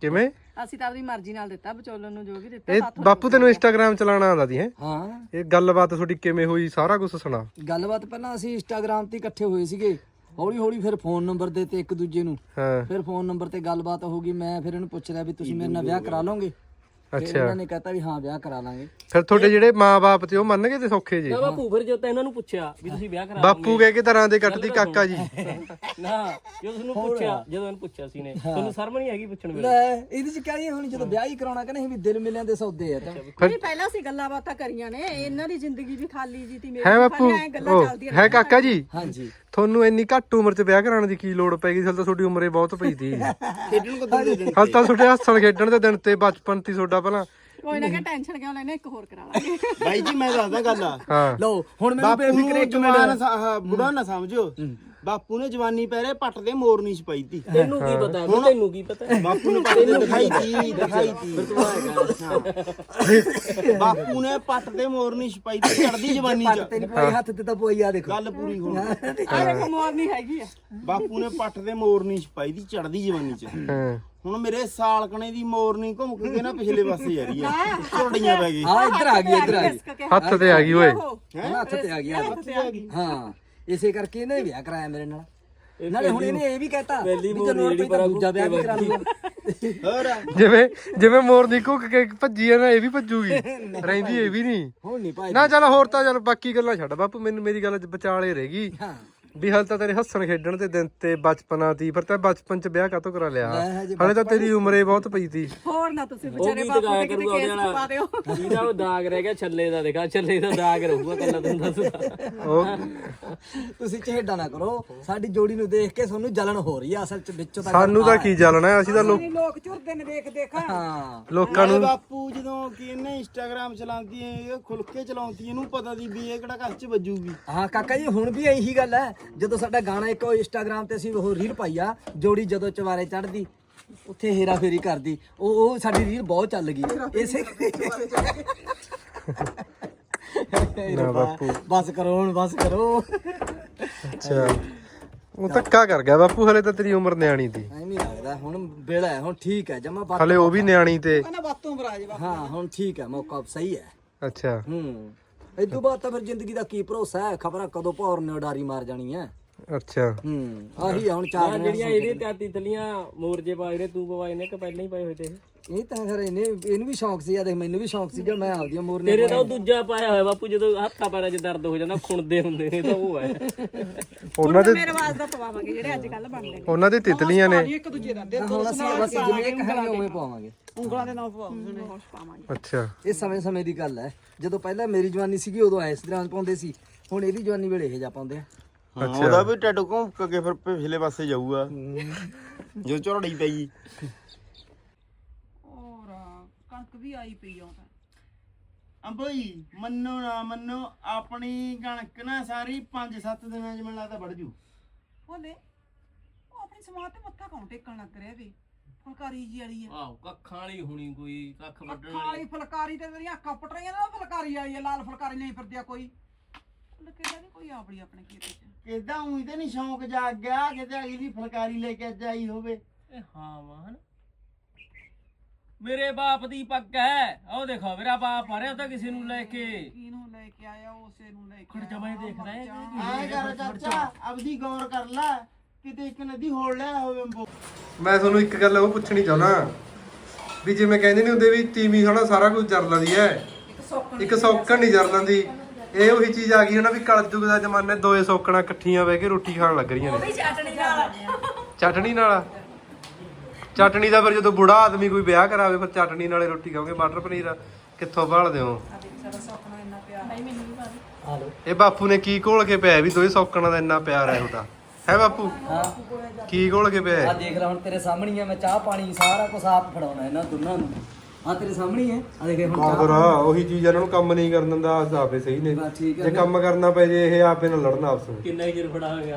Speaker 4: ਕਿਵੇਂ?
Speaker 5: ਅਸੀਂ ਤਾਂ ਆਪਦੀ ਮਰਜ਼ੀ ਨਾਲ ਦਿੱਤਾ ਵਿਚੋਲਣ ਨੂੰ ਜੋ ਵੀ ਦਿੱਤਾ
Speaker 4: ਇਹ ਬਾਪੂ ਤੈਨੂੰ ਇੰਸਟਾਗ੍ਰam ਚਲਾਉਣਾ ਆਉਂਦਾ ਸੀ ਹੈ?
Speaker 6: ਹਾਂ।
Speaker 4: ਇਹ ਗੱਲਬਾਤ ਤੁਹਾਡੀ ਕਿਵੇਂ ਹੋਈ ਸਾਰਾ ਕੁਝ ਸੁਣਾ।
Speaker 6: ਗੱਲਬਾਤ ਪਹਿਲਾਂ ਅਸੀਂ ਇੰਸਟਾਗ੍ਰam ਤੇ ਇਕੱਠੇ ਹੋਏ ਸੀਗੇ। ਹੌਲੀ ਹੌਲੀ ਫਿਰ ਫੋਨ ਨੰਬਰ ਦੇ ਤੇ ਇੱਕ ਦੂਜੇ ਨੂੰ।
Speaker 4: ਹਾਂ।
Speaker 6: ਫਿਰ ਫੋਨ ਨੰਬਰ ਤੇ ਗੱਲਬਾਤ ਹੋ ਗਈ ਮੈਂ ਫਿਰ ਇਹਨੂੰ ਪੁੱਛ ਲਿਆ ਵੀ ਤੁਸੀਂ ਮੇਰੇ ਨਾਲ ਵਿਆਹ ਕਰਾ ਲਓਗੇ? ਫਿਰ
Speaker 4: ਅੱਛਾ।
Speaker 6: ਇਹਨਾਂ ਨੇ ਕਹਤਾ ਵੀ ਹਾਂ ਵਿਆਹ ਕਰਾ ਲਾਂਗੇ।
Speaker 4: ਫਿਰ ਤੁਹਾਡੇ ਜਿਹੜੇ ਮਾਪੇ ਤੇ ਉਹ ਮੰਨ ਗਏ ਤੇ ਸੌਖੇ ਜੇ?
Speaker 1: ਬਾਪੂ ਫਿਰ ਜਦੋਂ ਇਹਨਾਂ ਨੂੰ ਪੁੱਛਿਆ ਵੀ ਤੁਸੀਂ ਵਿਆਹ ਕਰਾ
Speaker 4: ਬਾਪੂ ਕਹਿ ਕੇ ਤਰ੍ਹਾਂ ਦੇ ਕੱਟਦੀ ਕਾਕਾ ਜੀ।
Speaker 1: ਨਾ ਜਦੋਂ ਤੁਹਾਨੂੰ ਪੁੱਛਿਆ ਜਦੋਂ ਇਹਨੂੰ ਪੁੱਛਿਆ ਸੀ ਨੇ ਤੁਹਾਨੂੰ ਸ਼ਰਮ ਨਹੀਂ ਹੈਗੀ ਪੁੱਛਣ ਵੇਲੇ?
Speaker 6: ਲੈ ਇਹਦੇ ਚ ਕਹੀ ਹੁਣ ਜਦੋਂ ਵਿਆਹ ਹੀ ਕਰਾਉਣਾ ਕਿ ਨਹੀਂ ਵੀ ਦਿਲ ਮਿਲਿਆਂ ਦੇ ਸੌਦੇ ਆ ਤਾਂ।
Speaker 5: ਨਹੀਂ ਪਹਿਲਾਂ ਅਸੀਂ ਗੱਲਾਂ ਬਾਤਾਂ ਕਰੀਆਂ ਨੇ। ਇਹਨਾਂ ਦੀ ਜ਼ਿੰਦਗੀ ਵੀ ਖਾਲੀ ਜੀ ਤੀ ਮੇਰੀ
Speaker 4: ਹੈ ਬਾਪੂ। ਉਹ
Speaker 5: ਚੱਲਦੀਆਂ
Speaker 4: ਹੈ ਕਾਕਾ ਜੀ?
Speaker 6: ਹਾਂਜੀ।
Speaker 4: ਤੁਹਾਨੂੰ ਇੰਨੀ ਘੱਟ ਉਮਰ 'ਚ ਵਿਆਹ ਕਰਾਉਣ ਦੀ ਕੀ ਲੋੜ ਪੈ ਗਈ ਹਲ ਤਾਂ ਤੁਹਾਡੀ ਉਮਰੇ ਬਹੁਤ ਪਈ ਤੀ
Speaker 2: ਖੇਡਣ ਕੋ ਦਿੰਦੇ ਦਿਨ
Speaker 4: ਹਲ ਤਾਂ ਤੁਹਾਡੇ ਹੱਸਣ ਖੇਡਣ ਦੇ ਦਿਨ ਤੇ ਬਚਪਨ ਤੀ ਤੁਹਾਡਾ ਪਹਿਲਾਂ
Speaker 5: ਕੋਈ ਨਾ ਕਿ ਟੈਨਸ਼ਨ ਕਿਉਂ ਲੈਣੇ ਇੱਕ ਹੋਰ ਕਰਾ ਲਾਂਗੇ।
Speaker 2: ਬਾਈ ਜੀ ਮੈਂ ਦੱਸਦਾ ਗੱਲ। ਆ
Speaker 4: ਹਾਂ।
Speaker 6: ਲਓ ਹੁਣ ਮੈਨੂੰ
Speaker 2: ਬਾਪੂ
Speaker 6: ਬੇਫਿਕਰੇ
Speaker 2: ਸਾ- ਆਹ ਬੁੜਾ ਨਾ ਸਮਝੋ। ਬਾਪੂ ਨੇ ਜਵਾਨੀ ਪਹਿਰੇ ਪੱਟ ਦੇ ਮੋਰਨੀ ਚ ਪਾਈ ਤੀ।
Speaker 1: ਤੈਨੂੰ ਕੀ ਪਤਾ? ਹੈ। ਤੈਨੂੰ ਕੀ ਪਤਾ? ਹੈ?
Speaker 2: ਬਾਪੂ ਨੇ ਪੱਟ ਦੇ ਦਿਖਾਈ ਤੀ ਦਿਖਾਈ ਤੀ। ਬਾਪੂ ਨੇ ਪੱਟ ਦੇ ਮੋਰਨੀ ਚ ਪਾਈ ਤੀ ਚੜਦੀ ਜਵਾਨੀ ਚ।
Speaker 6: ਤੇਰੀ ਪਈ ਹੱਥ ਤੇ ਤਾਂ ਪਈ ਆ ਦੇਖੋ।
Speaker 2: ਗੱਲ ਪੂਰੀ ਹੁਣ।
Speaker 5: ਆਰੇ ਮੋਰਨੀ ਹੈਗੀ ਆ।
Speaker 2: ਬਾਪੂ ਨੇ ਪੱਟ ਦੇ ਮੋਰਨੀ ਚ ਪਾਈ ਤੀ ਚੜਦੀ ਜਵਾਨੀ ਚ।
Speaker 4: ਹਾਂ।
Speaker 2: ਹੁਣ ਮੇਰੇ ਸਾਲਕਣੇ ਦੀ ਮੋਰਨੀ ਘੁੰਮ ਕੇ ਨਾ ਪਿਛਲੇ ਪਾਸੇ ਜਾ ਰਹੀ ਹੈ? ਝੋੜੀਆਂ ਪੈ ਗਈ।
Speaker 6: ਹਾਂ ਇੱਧਰ ਆ ਗਈ ਇੱਧਰ ਆ ਗਈ।
Speaker 4: ਹੱਥ ਤੇ ਆ ਗਈ ਓਏ।
Speaker 6: ਹੁਣ ਹੱਥ ਤੇ ਆ ਗਈ ਹਾਂ ਇਸੇ ਕਰਕੇ ਇਹਨੇ ਵਿਆਹ ਕਰਾਇਆ ਮੇਰੇ ਨਾਲ। ਨਾਲੇ ਹੁਣ ਇਹਨੇ ਇਹ ਵੀ ਕਹਿਤਾ ਵੀ ਹੁਣ ਤਾਂ ਦੂਜਾ ਵਿਆਹ ਵੀ ਕਰਾ ਲੂਗਾ
Speaker 2: ਹੋਰ
Speaker 4: ਜਿਵੇਂ ਜਿਵੇਂ ਮੋਰਨੀ ਘੁੱਕ ਕੇ ਭੱਜੀ ਆ ਨਾ ਇਹ ਵੀ ਭੱਜੂਗੀ। ਰਹਿੰਦੀ ਇਹ ਵੀ ਨਹੀਂ।
Speaker 6: ਹੁਣ ਨਹੀਂ ਭਾਈ।
Speaker 4: ਨਾ ਚੱਲ ਹੋਰ ਤਾਂ ਚੱਲ ਬਾਕੀ ਗੱਲਾਂ ਛੱਡ ਬਾਪੂ ਮੈਨੂੰ ਮੇਰੀ ਗੱਲ ਵਿਚਾਲੇ ਰਹਿ ਗਈ।
Speaker 6: ਹਾਂ।
Speaker 4: ਵੀ ਹਾਲ ਤਾਂ ਤੇਰੇ ਹੱਸਣ ਖੇਡਣ ਦੇ ਦਿਨ ਤੇ ਬਚਪਨਾ ਤੀ ਫਿਰ ਤਾਂ ਬਚਪਨ ਚ ਵਿਆਹ ਕਾਤੋਂ ਕਰਾ ਲਿਆ?
Speaker 6: ਹਜੇ
Speaker 4: ਹਾਲੇ ਤਾਂ ਤੇਰੀ ਉਮਰੇ ਬਹੁਤ ਪਈ ਤੀ।
Speaker 5: ਹੋਰ ਨਾ ਤੁਸੀਂ
Speaker 1: ਉਹ
Speaker 5: ਵਿਚਾਰੇ ਬਾਪੂ ਦੇ ਕਿਤੇ
Speaker 1: ਕਰੂਗਾ ਉਹਦੇ
Speaker 5: ਕੇਸ ਪਾ
Speaker 1: ਨਾਲ।
Speaker 5: ਦਿਓ
Speaker 1: ਜਿਹਦਾ ਉਹ ਦਾਗ ਰਹਿ ਗਿਆ ਛੱਲੇ ਦਾ ਦੇਖਾ ਛੱਲੇ ਦਾ ਦਾਗ ਰਹੂਗਾ ਕੱਲਾ ਤੈਨੂੰ ਦੱਸਦਾ
Speaker 4: ਉਹ
Speaker 6: ਤੁਸੀਂ ਚਿਹੜਾ ਨਾ ਕਰੋ ਸਾਡੀ ਜੋੜੀ ਨੂੰ ਦੇਖ ਕੇ ਤੁਹਾਨੂੰ ਜਲਨ ਹੋ ਰਹੀ ਆ ਅਸਲ ਚ ਵਿੱਚੋਂ ਤਾਂ
Speaker 4: ਸਾਨੂੰ ਤਾਂ ਕੀ ਚੱਲਣਾ ਅਸੀਂ ਤਾਂ ਲੋਕ
Speaker 3: ਲੋਕ ਝੁਰਦੇ ਨੇ ਦੇਖ ਦੇਖ।
Speaker 6: ਹਾਂ।
Speaker 4: ਲੋਕਾਂ
Speaker 2: ਨਾਲੇ
Speaker 4: ਨੂੰ
Speaker 2: ਬਾਪੂ ਜਦੋਂ ਕਿ ਇਹਨੇ ਇੰਸਟਾਗ੍ਰਾਮ ਚਲਾਉਂਦੀ ਹੈ ਇਹ ਖੁੱਲ ਕੇ ਚਲਾਉਂਦੀ ਹੈ, ਇਹਨੂੰ ਪਤਾ ਦੀ ਵੀ ਇਹ ਕਿਹੜਾ ਘਰ ਚ ਵੱਜੂਗੀ।
Speaker 6: ਹਾਂ ਕਾਕਾ ਜੀ ਹੁਣ ਵੀ ਇਹੀ ਗੱਲ ਹੈ। ਜਦੋਂ ਸਾਡਾ ਗਾਣਾ ਇੱਕ ਇੰਸਟਾਗ੍ਰਾਮ ਤੇ ਅਸੀਂ ਉਹ ਰੀਲ ਪਾਈ ਆ ਜੋੜੀ ਜਦੋਂ ਚਵਾਰੇ ਚੜਦੀ ਉੱਥੇ ਹੇਰਾ ਫੇਰੀ ਕਰਦੀ ਉਹ ਉਹ ਸਾਡੀ ਰੀਲ ਬਹੁਤ ਚੱਲ ਗਈ। ਇਸੇ
Speaker 4: ਨਾ ਬਾਪੂ।
Speaker 6: ਬਸ ਕਰੋ ਹੁਣ ਬਸ ਕਰੋ।
Speaker 4: ਅੱਛਾ। ਉਹ ਧੱਕਾ ਕਰ ਗਿਆ ਬਾਪੂ ਹਲੇ ਤਾਂ ਤੇਰੀ ਉਮਰ ਨਿਆਣੀ ਤੀ
Speaker 6: ਐਵੇਂ ਲੱਗਦਾ ਹੁਣ ਵੇਲਾ ਹੈ ਹੁਣ ਠੀਕ ਹੈ ਜਮਾ ਬਾਤ
Speaker 4: ਹਲੇ ਉਹ ਵੀ ਨਿਆਣੀ ਤੇ।
Speaker 3: ਕਹਿੰਦਾ ਬਾਤੋਂ ਬਰਾਜ ਵਾ
Speaker 6: ਹਾਂ ਹੁਣ ਠੀਕ ਹੈ ਮੌਕਾ ਸਹੀ ਹੈ।
Speaker 4: ਅੱਛਾ।
Speaker 6: ਹੂੰ। ਇਦੋਂ ਬਾਅਦ ਤਾਂ ਫਿਰ ਜ਼ਿੰਦਗੀ ਦਾ ਕੀ ਭਰੋਸਾ ਹੈ? ਖਬਰਾਂ ਕਦੋਂ ਭੌਰ ਨੇ ਉਡਾਰੀ ਮਾਰ ਜਾਣੀ ਹੈ
Speaker 4: ਅੱਛਾ।
Speaker 6: ਹੂੰ ਆਹੀ ਆ ਹੁਣ ਚਾਰ
Speaker 1: ਜਿਹੜੀਆਂ ਇਹਦੇ ਤੇ ਤਿਤਲੀਆਂ ਮੋਰਜੇ ਪਾਏ ਨੇ ਤੂੰ ਪਵਾਏ ਨੇ ਕਿ ਪਹਿਲਾਂ ਹੀ ਪਾਏ ਹੋਏ ਤੇ ਇਹ?
Speaker 6: ਇਹ ਤਾਂ ਫਿਰ ਇਹਨੇ ਇਹਨੂੰ ਵੀ ਸ਼ੌਂਕ ਸੀ ਆ ਦੇਖ ਮੈਨੂੰ ਵੀ ਸ਼ੌਂਕ ਸੀਗਾ ਮੈਂ ਆਪਦੀਆਂ ਮੋਰਨੇ
Speaker 1: ਤੇਰੇ ਤਾਂ ਉਹ ਦੂਜਾ ਪਾਇਆ ਹੋਇਆ ਬਾਪੂ ਜਦੋਂ ਹੱਥਾਂ ਪੈਰਾਂ 'ਚ ਦਰਦ ਹੋ ਜਾਂਦਾ ਖੁਣਦੇ ਹੁੰਦੇ ਨੇ ਤਾਂ ਉਹ ਹੈ।
Speaker 4: ਉਹਨਾਂ ਦੇ
Speaker 5: ਮੇਰੇ ਵਾਸ ਦਾ ਪਵਾਵਾਂਗੇ ਜਿਹੜੇ ਅੱਜ ਕੱਲ ਬਣਦੇ ਨੇ।
Speaker 4: ਉਹਨਾਂ ਦੇ ਤਿਤਲੀਆਂ ਨੇ।
Speaker 3: ਇੱਕ ਦੂਜੇ ਦਾ ਦੇ
Speaker 6: ਹੁਣ ਅਸੀਂ ਬਸ ਜਿਵੇਂ ਇੱਕ ਹੈ ਉਵੇਂ ਪਾਵਾਂਗੇ
Speaker 3: ਉਂਗਲਾਂ ਦੇ ਨਾਲ ਪਵਾਉਂਦੇ ਨੇ
Speaker 4: ਅੱਛਾ।
Speaker 6: ਇਹ ਸਮੇਂ ਸਮੇਂ ਦੀ ਗੱਲ ਹੈ ਜਦੋਂ ਪਹਿਲਾਂ ਮੇਰੀ ਜਵਾਨੀ ਸੀਗੀ ਉਦੋਂ ਐਸ ਤਰ੍ਹਾਂ ਪਾਉਂਦੇ ਸੀ ਹੁਣ ਇਹਦੀ ਜਵਾਨੀ ਵੇਲੇ ਇਹ ਜਾ ਪਾਉਂਦੇ ਆ।
Speaker 2: ਹਾਂ, ਉਹਦਾ ਵੀ ਟੈਟੂ ਘੁੰਮ ਕੇ ਫਿਰ ਪਿਛਲੇ ਪਾਸੇ ਜਾਊਗਾ। ਜੋ ਝੋੜੀ ਪਈ।
Speaker 3: ਕਣਕ ਵੀ ਆਈ ਪਈ ਆ ਤਾਂ।
Speaker 2: ਅੰਬਈ ਮੰਨੋ ਨਾ ਮੰਨੋ ਆਪਣੀ ਕਣਕ ਨਾ ਸਾਰੀ 5-7 ਦਿਨਾਂ ਚ ਮੈਨੂੰ ਲੱਗਦਾ ਵੜ ਜੂ।
Speaker 3: ਬੋਲੇ ਉਹ ਆਪਣੀ ਸਮਾਜ ਤੇ ਮੱਥਾ ਕੌਣ ਟੇਕਣ ਲੱਗ ਰਿਹਾ ਵੀ? ਫੁਲਕਾਰੀ ਜੀ ਵਾਲੀ ਆ।
Speaker 1: ਆਹੋ ਕੱਖਾਂ ਵਾਲੀ ਹੋਣੀ ਕੋਈ ਕੱਖ ਵੱਢਣ
Speaker 3: ਅੱਖਾਂ ਵਾਲੀ ਫੁਲਕਾਰੀ ਤੇ ਤੇਰੀਆਂ ਅੱਖਾਂ ਪਟ ਰਹੀਆਂ ਨਾ ਫੁਲਕਾਰੀ ਵਾਲੀ ਆ ਲਾਲ ਫੁਲਕਾਰੀ ਨਹੀਂ ਫਿਰਦੀ ਆ ਕੋਈ ਕਿਹਦਾ ਨਹੀਂ ਕੋਈ ਆਪਣੀ ਆਪਣੇ ਖੇਤ ਚ
Speaker 2: ਕਿਦਾਂ ਉਹੀ ਤੇ ਨਹੀਂ ਸ਼ੌਂਕ ਜਾਗ ਗਿਆ ਕਿਤੇ ਅਗਲੀ ਫੁਲਕਾਰੀ ਲੈ ਕੇ ਅੱਜ ਆਈ ਹੋਵੇ।
Speaker 1: ਇਹ ਹਾਂ ਮਾਨ ਮੇਰੇ ਬਾਪ ਦੀ ਪੱਗ ਹੈ। ਉਹ ਦੇਖੋ ਮੇਰਾ ਬਾਪ ਆ ਰਿਹਾ ਤਾਂ ਕਿਸੇ ਨੂੰ ਲੈ ਕੇ।
Speaker 3: ਕਿਹਨੂੰ ਲੈ ਕੇ ਆਇਆ ਉਸੇ ਨੂੰ ਲੈ ਕੇ
Speaker 1: ਖੜ ਜਾ ਮੈਂ ਦੇਖਦਾ ਹੈ
Speaker 2: ਐ ਕਰ ਚਾਚਾ ਅਬਦੀ ਗੌਰ ਕਰ ਲੈ ਕਿਤੇ ਇੱਕ ਨਦੀ ਹੋੜ ਲਿਆ ਹੋਵੇ ਅੰਬੋ
Speaker 4: ਮੈਂ ਤੁਹਾਨੂੰ ਇੱਕ ਗੱਲ ਉਹ ਪੁੱਛਣੀ ਚਾਹੁੰਦਾ ਵੀ ਜਿਵੇਂ ਕਹਿੰਦੇ ਨੇ ਹੁੰਦੇ ਵੀ ਤੀਵੀਂ ਹਨਾ ਸਾਰਾ ਕੁਝ ਜਰ ਲੈਂਦੀ ਐ ਇੱਕ ਸੌਕਣ ਨਹੀਂ ਜਰ ਲੈਂਦੀ। ਇਹ ਉਹੀ ਚੀਜ਼ ਆ ਗਈ ਹਨਾ ਵੀ ਕਲਯੁਗ ਦਾ ਜ਼ਮਾਨਾ ਦੋਏ ਸੌਕਣਾ ਇਕੱਠੀਆਂ ਬਹਿ ਕੇ ਰੋਟੀ ਖਾਣ ਲੱਗ ਰਹੀਆਂ ਨੇ। ਚਟਣੀ ਨਾਲ। ਚਟਣੀ ਦਾ ਫਿਰ ਜਦੋਂ ਬੁੜਾ ਆਦਮੀ ਕੋਈ ਵਿਆਹ ਕਰਾਵੇ ਫਿਰ ਚਟਣੀ ਨਾਲੇ ਰੋਟੀ ਖਾਓਗੇ ਮਟਰ ਪਨੀਰ ਕਿੱਥੋਂ ਭਾਲਦੇ ਹੋ? ਇਹ ਬਾਪੂ ਨੇ ਕੀ ਘੋਲ ਕੇ ਪਿਆ? ਵੀ ਦੋਏ ਸੌਕਣਾ ਦਾ ਇੰਨਾ ਪਿਆਰ ਹੈ ਉਹਦਾ। ਹੈ ਬਾਪੂ?
Speaker 6: ਹਾਂ।
Speaker 4: ਕੀ ਘੋਲ ਕੇ ਪਿਆ
Speaker 6: ਆ
Speaker 4: ਹੈ?
Speaker 6: ਦੇਖ ਲੈ ਹੁਣ ਤੇਰੇ ਸਾਹਮਣੇ ਹੀ ਆ ਮੈਂ ਚਾਹ ਪਾਣੀ ਸਾਰਾ ਕੁਝ ਆਪ ਫੜਾਉਣਾ ਇਹਨਾਂ ਦੋਨਾਂ ਨੂੰ। ਆ ਤੇਰੇ ਸਾਹਮਣੇ ਹੀ ਹੈ। ਆ ਦੇਖ ਹੁਣ ਚਾਹ
Speaker 4: ਹੋਰ ਉਹੀ ਚੀਜ਼ ਇਹਨਾਂ ਨੂੰ ਕੰਮ ਨਹੀਂ ਕਰਨ ਦਿੰਦਾ ਆਸ ਆਪੇ ਸਹੀ ਨੇ।
Speaker 6: ਬਸ ਠੀਕ ਹੈ
Speaker 4: ਜੇ ਕੰਮ ਕਰਨਾ ਪੈ ਜੇ ਇਹ ਆਪੇ ਨਾਲ ਲੜਨਾ ਆਪਸ ਵਿੱਚ।
Speaker 1: ਕਿੰਨਾ ਹੀ ਚਿਰ ਫੜਾ ਗਿਆ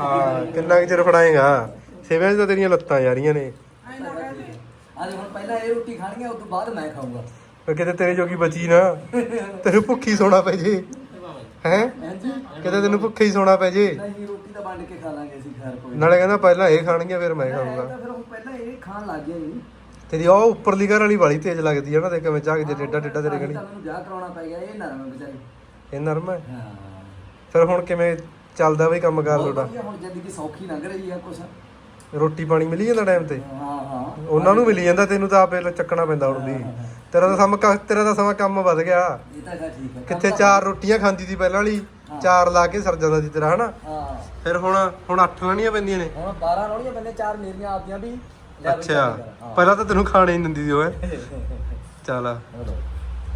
Speaker 4: ਹਾਂ ਕਿੰਨਾ ਕੁ ਚਿਰ ਫੜਾਏਗਾ? ਸੇਵਿਆਂ 'ਚ ਤਾਂ ਤੇਰੀਆਂ ਲੱਤਾਂ ਜਾ ਰਹੀਆਂ ਨੇ
Speaker 6: ਦੇਖ ਹੁਣ ਪਹਿਲਾਂ ਇਹ ਰੋਟੀ ਖਾਣੀ ਹੈ ਉਸ ਤੋਂ ਬਾਅਦ ਮੈਂ ਖਾਊਂਗਾ।
Speaker 4: ਕਿਤੇ ਤੇਰੇ ਜੋਗੀ ਬਚੀ ਨਾ ਤੈਨੂੰ ਭੁੱਖੀ ਸੋਣਾ ਪੈ ਜੇ। ਹੈ?
Speaker 6: ਹਾਂਜੀ।
Speaker 4: ਕਿਤੇ ਤੈਨੂੰ ਭੁੱਖੀ ਸੋਣਾ ਪੈ ਜੇ।
Speaker 6: ਨਹੀਂ ਰੋਟੀ ਤਾਂ ਵੰਡ ਕੇ ਖਾ ਲਾਂਗੇ ਅਸੀਂ ਖੈਰ ਕੋਈ
Speaker 4: ਨਾਲੇ ਕਹਿੰਦਾ ਪਹਿਲਾਂ ਇਹ ਖਾਣਗੀਆਂ ਫਿਰ ਮੈਂ ਖਾਊਂਗਾ।
Speaker 6: ਤਾਂ ਫਿਰ ਹੁਣ ਪਹਿਲਾਂ ਇਹ ਖਾਣ ਲੱਗ ਗਏ ਜੀ।
Speaker 4: ਤੇਰੀ ਉਹ ਉੱਪਰਲੀ ਘਰ ਵਾਲੀ ਵਾਲੀ ਤੇਜ਼ ਲੱਗਦੀ ਆ ਨਾ ਦੇਖ ਕਿਵੇਂ ਝਾਕਦੇ ਟੇਡਾ ਟੇਡਾ ਤੇਰੇ ਕਣੀ।
Speaker 6: ਤਾਂ ਮੈਨੂੰ ਵਿਆਹ ਕਰਾਉਣਾ ਪੈ ਗਿਆ ਇਹ ਨਰਮ ਹੈ ਵਿਚਾਰੀ।
Speaker 4: ਇਹ ਨਰਮ ਹੈ
Speaker 6: ਹਾਂ।
Speaker 4: ਫਿਰ ਹੁਣ ਕਿਵੇਂ ਚੱਲਦਾ ਬਈ ਕੰਮ ਕਾਰ
Speaker 6: ਬਹੁਤ ਵਧੀਆ, ਹੁਣ ਜ਼ਿੰਦਗੀ ਸੌਖੀ ਲੰਘ ਰਹੀ ਆ ਕੁਛ।
Speaker 4: ਰੋਟੀ ਪਾਣੀ ਮਿਲੀ ਜਾਂਦਾ ਟਾਈਮ ਤੇ?
Speaker 6: ਹਾਂ ਹਾਂ
Speaker 4: ਉਹਨਾਂ ਨੂੰ ਮਿਲੀ ਜਾਂਦਾ ਤੈਨੂੰ ਤਾਂ ਆਪੇ ਚੱਕਣਾ ਪੈਂਦਾ ਹੁਣ ਵੀ। ਤੇਰਾ ਤਾਂ ਸਮਾਂ ਕ- ਤੇਰਾ ਤਾਂ ਸਮਾਂ ਕੰਮ ਵੱਧ ਗਿਆ।
Speaker 6: ਇਹ ਤਾਂ ਗੱਲ ਠੀਕ ਹੈ।
Speaker 4: ਕਿੱਥੇ ਚਾਰ ਰੋਟੀਆਂ ਖਾਂਦੀ ਸੀ ਪਹਿਲਾਂ ਵਾਲੀ ਚਾਰ ਲਾ ਕੇ ਸਰ ਜਾਂਦਾ ਸੀ ਤੇਰਾ ਹਨਾ?
Speaker 6: ਹਾਂ।
Speaker 4: ਫਿਰ ਹੁਣ ਹੁਣ ਅੱਠ ਲਾਣੀਆਂ ਪੈਂਦੀਆਂ ਨੇ।
Speaker 6: ਹੁਣ 12 ਰੋਣੀਆਂ ਬੰਦੇ ਚਾਰ ਮੇਰੀਆਂ ਆਪਦੀਆਂ ਵੀ। ਲੈ
Speaker 4: ਅੱਛਾ। ਪਹਿਲਾਂ ਤਾਂ ਤੈਨੂੰ ਖਾਣੇ ਨਹੀਂ ਦਿੰਦੀ ਸੀ ਉਹ ਹੈਂ। ਚੱਲ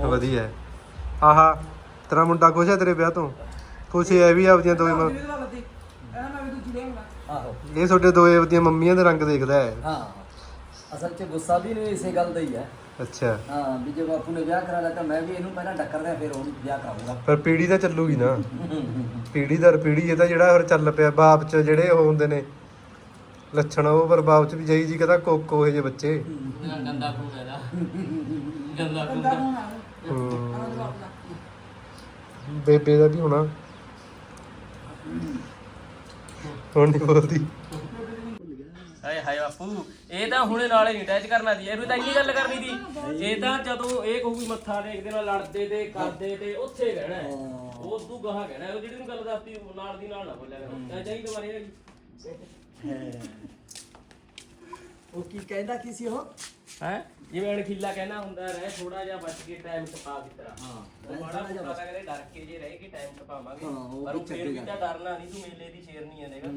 Speaker 4: ਵਧੀਆ। ਹੈ। ਆਹਾ ਤੇਰਾ ਮੁੰਡਾ ਖੁਸ਼ ਹੈ ਤੇਰੇ ਵਿਆਹ ਤੋਂ? ਖੁਸ਼ ਹੈ ਵੀ ਆਪਦੀਆਂ ਦੋਵੇਂ ਮ-
Speaker 3: ਇਹਦਾ ਲੱਦੀ ਇਹਨਾਂ ਮੈਂ ਵੀ ਦੂਜੀ ਲੈਂਗਾ
Speaker 6: ਆਹੋ।
Speaker 4: ਇਹ ਤੁਹਾਡੇ ਦੋਏ ਆਪਦੀਆਂ ਮੰਮੀਆਂ ਦੇ ਰੰਗ ਦੇਖਦਾ ਹੈ।
Speaker 6: ਹਾਂ। ਅਸਲ 'ਚ ਗੁੱਸਾ ਵੀ ਨਹੀਂ ਇਸੇ ਗੱਲ ਦਾ ਹੀ ਹੈ।
Speaker 4: ਅੱਛਾ।
Speaker 6: ਹਾਂ ਵੀ ਜੇ ਬਾਪੂ ਨੇ ਵਿਆਹ ਕਰਾ ਲਿਆ ਤਾਂ ਮੈਂ ਵੀ ਇਹਨੂੰ ਪਹਿਲਾਂ ਡੱਕਰ ਦਿਆਂ ਫਿਰ ਉਹਨੂੰ ਵਿਆਹ ਕਰਾਉਂਗਾ
Speaker 4: ਪਰ ਪੀੜੀ ਤਾਂ ਚੱਲੂਗੀ ਨਾ। ਪੀੜੀ ਦਰ ਪੀੜੀ ਇਹ ਤਾਂ ਜਿਹੜਾ ਹੋਰ ਚੱਲ ਪਿਆ ਬਾਪ ਚ ਜਿਹੜੇ ਉਹ ਹੁੰਦੇ ਨੇ ਲੱਛਣ ਉਹ ਪਰ ਬਾਪ ਚ ਵੀ ਜਾਈ ਜੀ ਕਹਿੰਦਾ ਕੋਕੋ ਇਹ ਜੇ ਬੱਚੇ।
Speaker 1: ਗੰਦਾ ਖੂਨ ਇਹਦਾ। ਗੰਦਾ ਖੂਨ।
Speaker 4: ਬੇਬੇ ਦਾ ਵੀ ਹੋਣਾ। ਹੁਣ ਨਹੀਂ ਬੋਲਦੀ।
Speaker 1: ਹਾਏ ਹਾਏ ਬਾਪੂ ਇਹ ਤਾਂ ਹੁਣੇ ਨਾਲੇ ਨਹੀਂ ਅਟੈਚ ਕਰਨਾ ਦੀ ਇਹਨੂੰ ਤਾਂ ਇੰਨੀ ਗੱਲ ਕਰਨੀ ਦੀ ਇਹ ਤਾਂ ਜਦੋਂ ਇਹ ਕਹੂਗੀ ਮੱਥਾ ਟੇਕਦੇ ਨਾਲ ਲੜਦੇ ਤੇ ਕਰਦੇ ਤੇ ਉੱਥੇ ਕਹਿਣਾ ਹੈ। ਉਹ ਤੂੰ ਗਾਹਾਂ ਕਹਿਣਾ। ਉਹ ਜਿਹੜੀ ਨੂੰ ਗੱਲ ਦੱਸਤੀ ਉਹ ਨਾਲ ਦੀ ਨਾਲ ਨਾ ਬੋਲਿਆ ਕਰ। ਚਾਚਾ ਜੀ ਦੁਬਾਰੇ ਹੈਗੀ
Speaker 6: ਉਹ ਕੀ ਕਹਿੰਦਾ ਕੀ ਸੀ ਉਹ?
Speaker 1: ਹੈ? ਜਿਵੇਂ ਅਣਖੀਲਾ ਕਹਿਣਾ ਹੁੰਦਾ ਰਹਿ ਥੋੜਾ ਜਿਹਾ ਬਚ ਕੇ ਟਾਈਮ ਟਪਾ ਦੀ ਤਰ੍ਹਾਂ
Speaker 6: ਹਾਂ
Speaker 1: ਉਹ ਮਾੜਾ ਮੋਟਾ ਤਾਂ ਕਹਿੰਦੇ ਡਰ ਕੇ ਜੇ ਰਹਿ ਕੇ ਟਾਈਮ ਟਪਾਵਾਂਗੇ।
Speaker 6: ਹਾਂ, ਉਹ
Speaker 1: ਪਰ
Speaker 6: ਵੀ
Speaker 1: ਉਹ ਫੇਰ ਵੀ
Speaker 6: ਚੱਕੇਗਾ।
Speaker 1: ਤਾਂ ਡਰਨਾ ਨਹੀਂ ਤੂੰ ਮੇਲੇ ਦੀ ਸ਼ੇਰ ਨਹੀਂ ਹੈ ਦੇਗਾ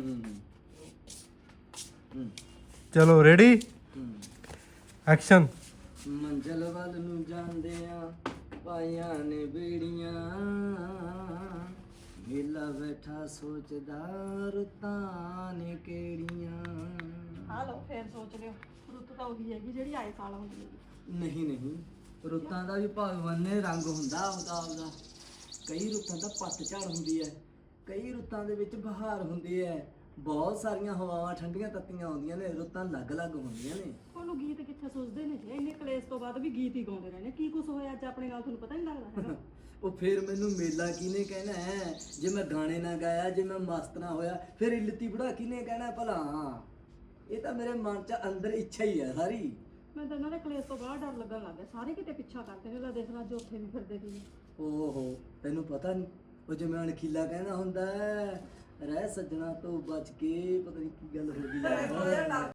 Speaker 4: ਚਲੋ ਰੈਡੀ ਐਕਸ਼ਨ
Speaker 6: ਮੰਜ਼ਲ ਵੱਲ ਨੂੰ ਜਾਂਦੇ ਆ ਪਾਈਆਂ ਨੇ ਬੇੜੀਆਂ। ਵੇਲਾ ਬੈਠਾ ਸੋਚਦਾ ਰੁੱਤਾਂ ਨੇ ਕਿਹੜੀਆਂ।
Speaker 5: ਆ ਲਓ ਫੇਰ ਸੋਚ ਲਿਓ। ਰੁੱਤ ਤਾਂ ਉਹੀ ਹੈਗੀ ਜਿਹੜੀ ਆਏ ਸਾਲ ਹੁੰਦੀ ਹੈ
Speaker 6: ਨਹੀਂ ਨਹੀਂ। ਰੁੱਤਾਂ ਦਾ ਵੀ ਭਗਵਾਨ ਨੇ ਰੰਗ ਹੁੰਦਾ ਉਹਦਾ ਉਹਦਾ। ਕਈ ਰੁੱਤਾਂ ਦਾ ਪੱਤਝੜ ਹੁੰਦੀ ਹੈ। ਕਈ ਰੁੱਤਾਂ ਦੇ ਵਿੱਚ ਬਹਾਰ ਹੁੰਦੀ ਹੈ। ਬਹੁਤ ਸਾਰੀਆਂ ਹਵਾਵਾਂ ਠੰਡੀਆਂ ਤੱਤੀਆਂ ਆਉਂਦੀਆਂ ਨੇ ਰੁੱਤਾਂ ਅਲੱਗ-ਅਲੱਗ ਹੁੰਦੀਆਂ ਨੇ।
Speaker 5: ਉਹਨੂੰ ਗੀਤ ਕਿੱਥੇ ਸੁਝਦੇ ਨੇ ਜੀ? ਇੰਨੇ ਕਲੇਸ਼ ਤੋਂ ਬਾਅਦ ਵੀ ਗੀਤ ਹੀ ਗਾਉਂਦੇ ਰਹਿੰਦੇ। ਕੀ ਕੁਝ ਹੋਇਆ ਅੱਜ ਆਪਣੇ ਨਾਲ ਤੁਹਾਨੂੰ ਪਤਾ ਨਹੀਂ ਲੱਗਦਾ ਹੈਗਾ?
Speaker 6: ਉਹ ਫਿਰ ਮੈਨੂੰ ਮੇਲਾ ਕਿਹਨੇ ਕਹਿਣਾ ਹੈ? ਜੇ ਮੈਂ ਗਾਣੇ ਨਾ ਗਾਇਆ ਜੇ ਮੈਂ ਮਸਤ ਨਾ ਹੋਇਆ ਫਿਰ ਇਲਤੀ ਬੁੜਾ ਕਿਹਨੇ ਕਹਿਣਾ ਭਲਾ? ਇਹ ਤਾਂ ਮੇਰੇ ਮਨ 'ਚ ਅੰਦਰ ਇੱਛਾ ਹੀ ਹੈ ਸਾਰੀ।
Speaker 5: ਮੈਂ ਤਾਂ ਇਹਨਾਂ ਦੇ ਕਲੇਸ਼ ਤੋਂ ਬੜਾ ਡਰ ਲੱਗਣ ਲੱਗ ਗਿਆ। ਸਾਰੇ ਕਿਤੇ ਪਿੱਛਾ ਕਰਦੇ ਨੇ ਲੈ ਦੇਖ ਲਾ ਜੋ ਉੱਥੇ ਵੀ ਫਿਰਦੇ ਸੀ।
Speaker 6: ਓਹੋ ਤੈਨੂੰ ਪਤਾ ਨਹੀਂ ਉਹ ਜਿਵੇਂ ਅਣਖੀਲਾ ਕਹਿੰਦਾ ਹੁੰਦਾ ਹੈ, ਰਹਿ ਸੱਜਣਾ ਤੋਂ ਬਚ ਕੇ ਪਤਾ ਨਹੀਂ ਕੀ ਗੱਲ ਹੋ ਗਈ ਯਾਰ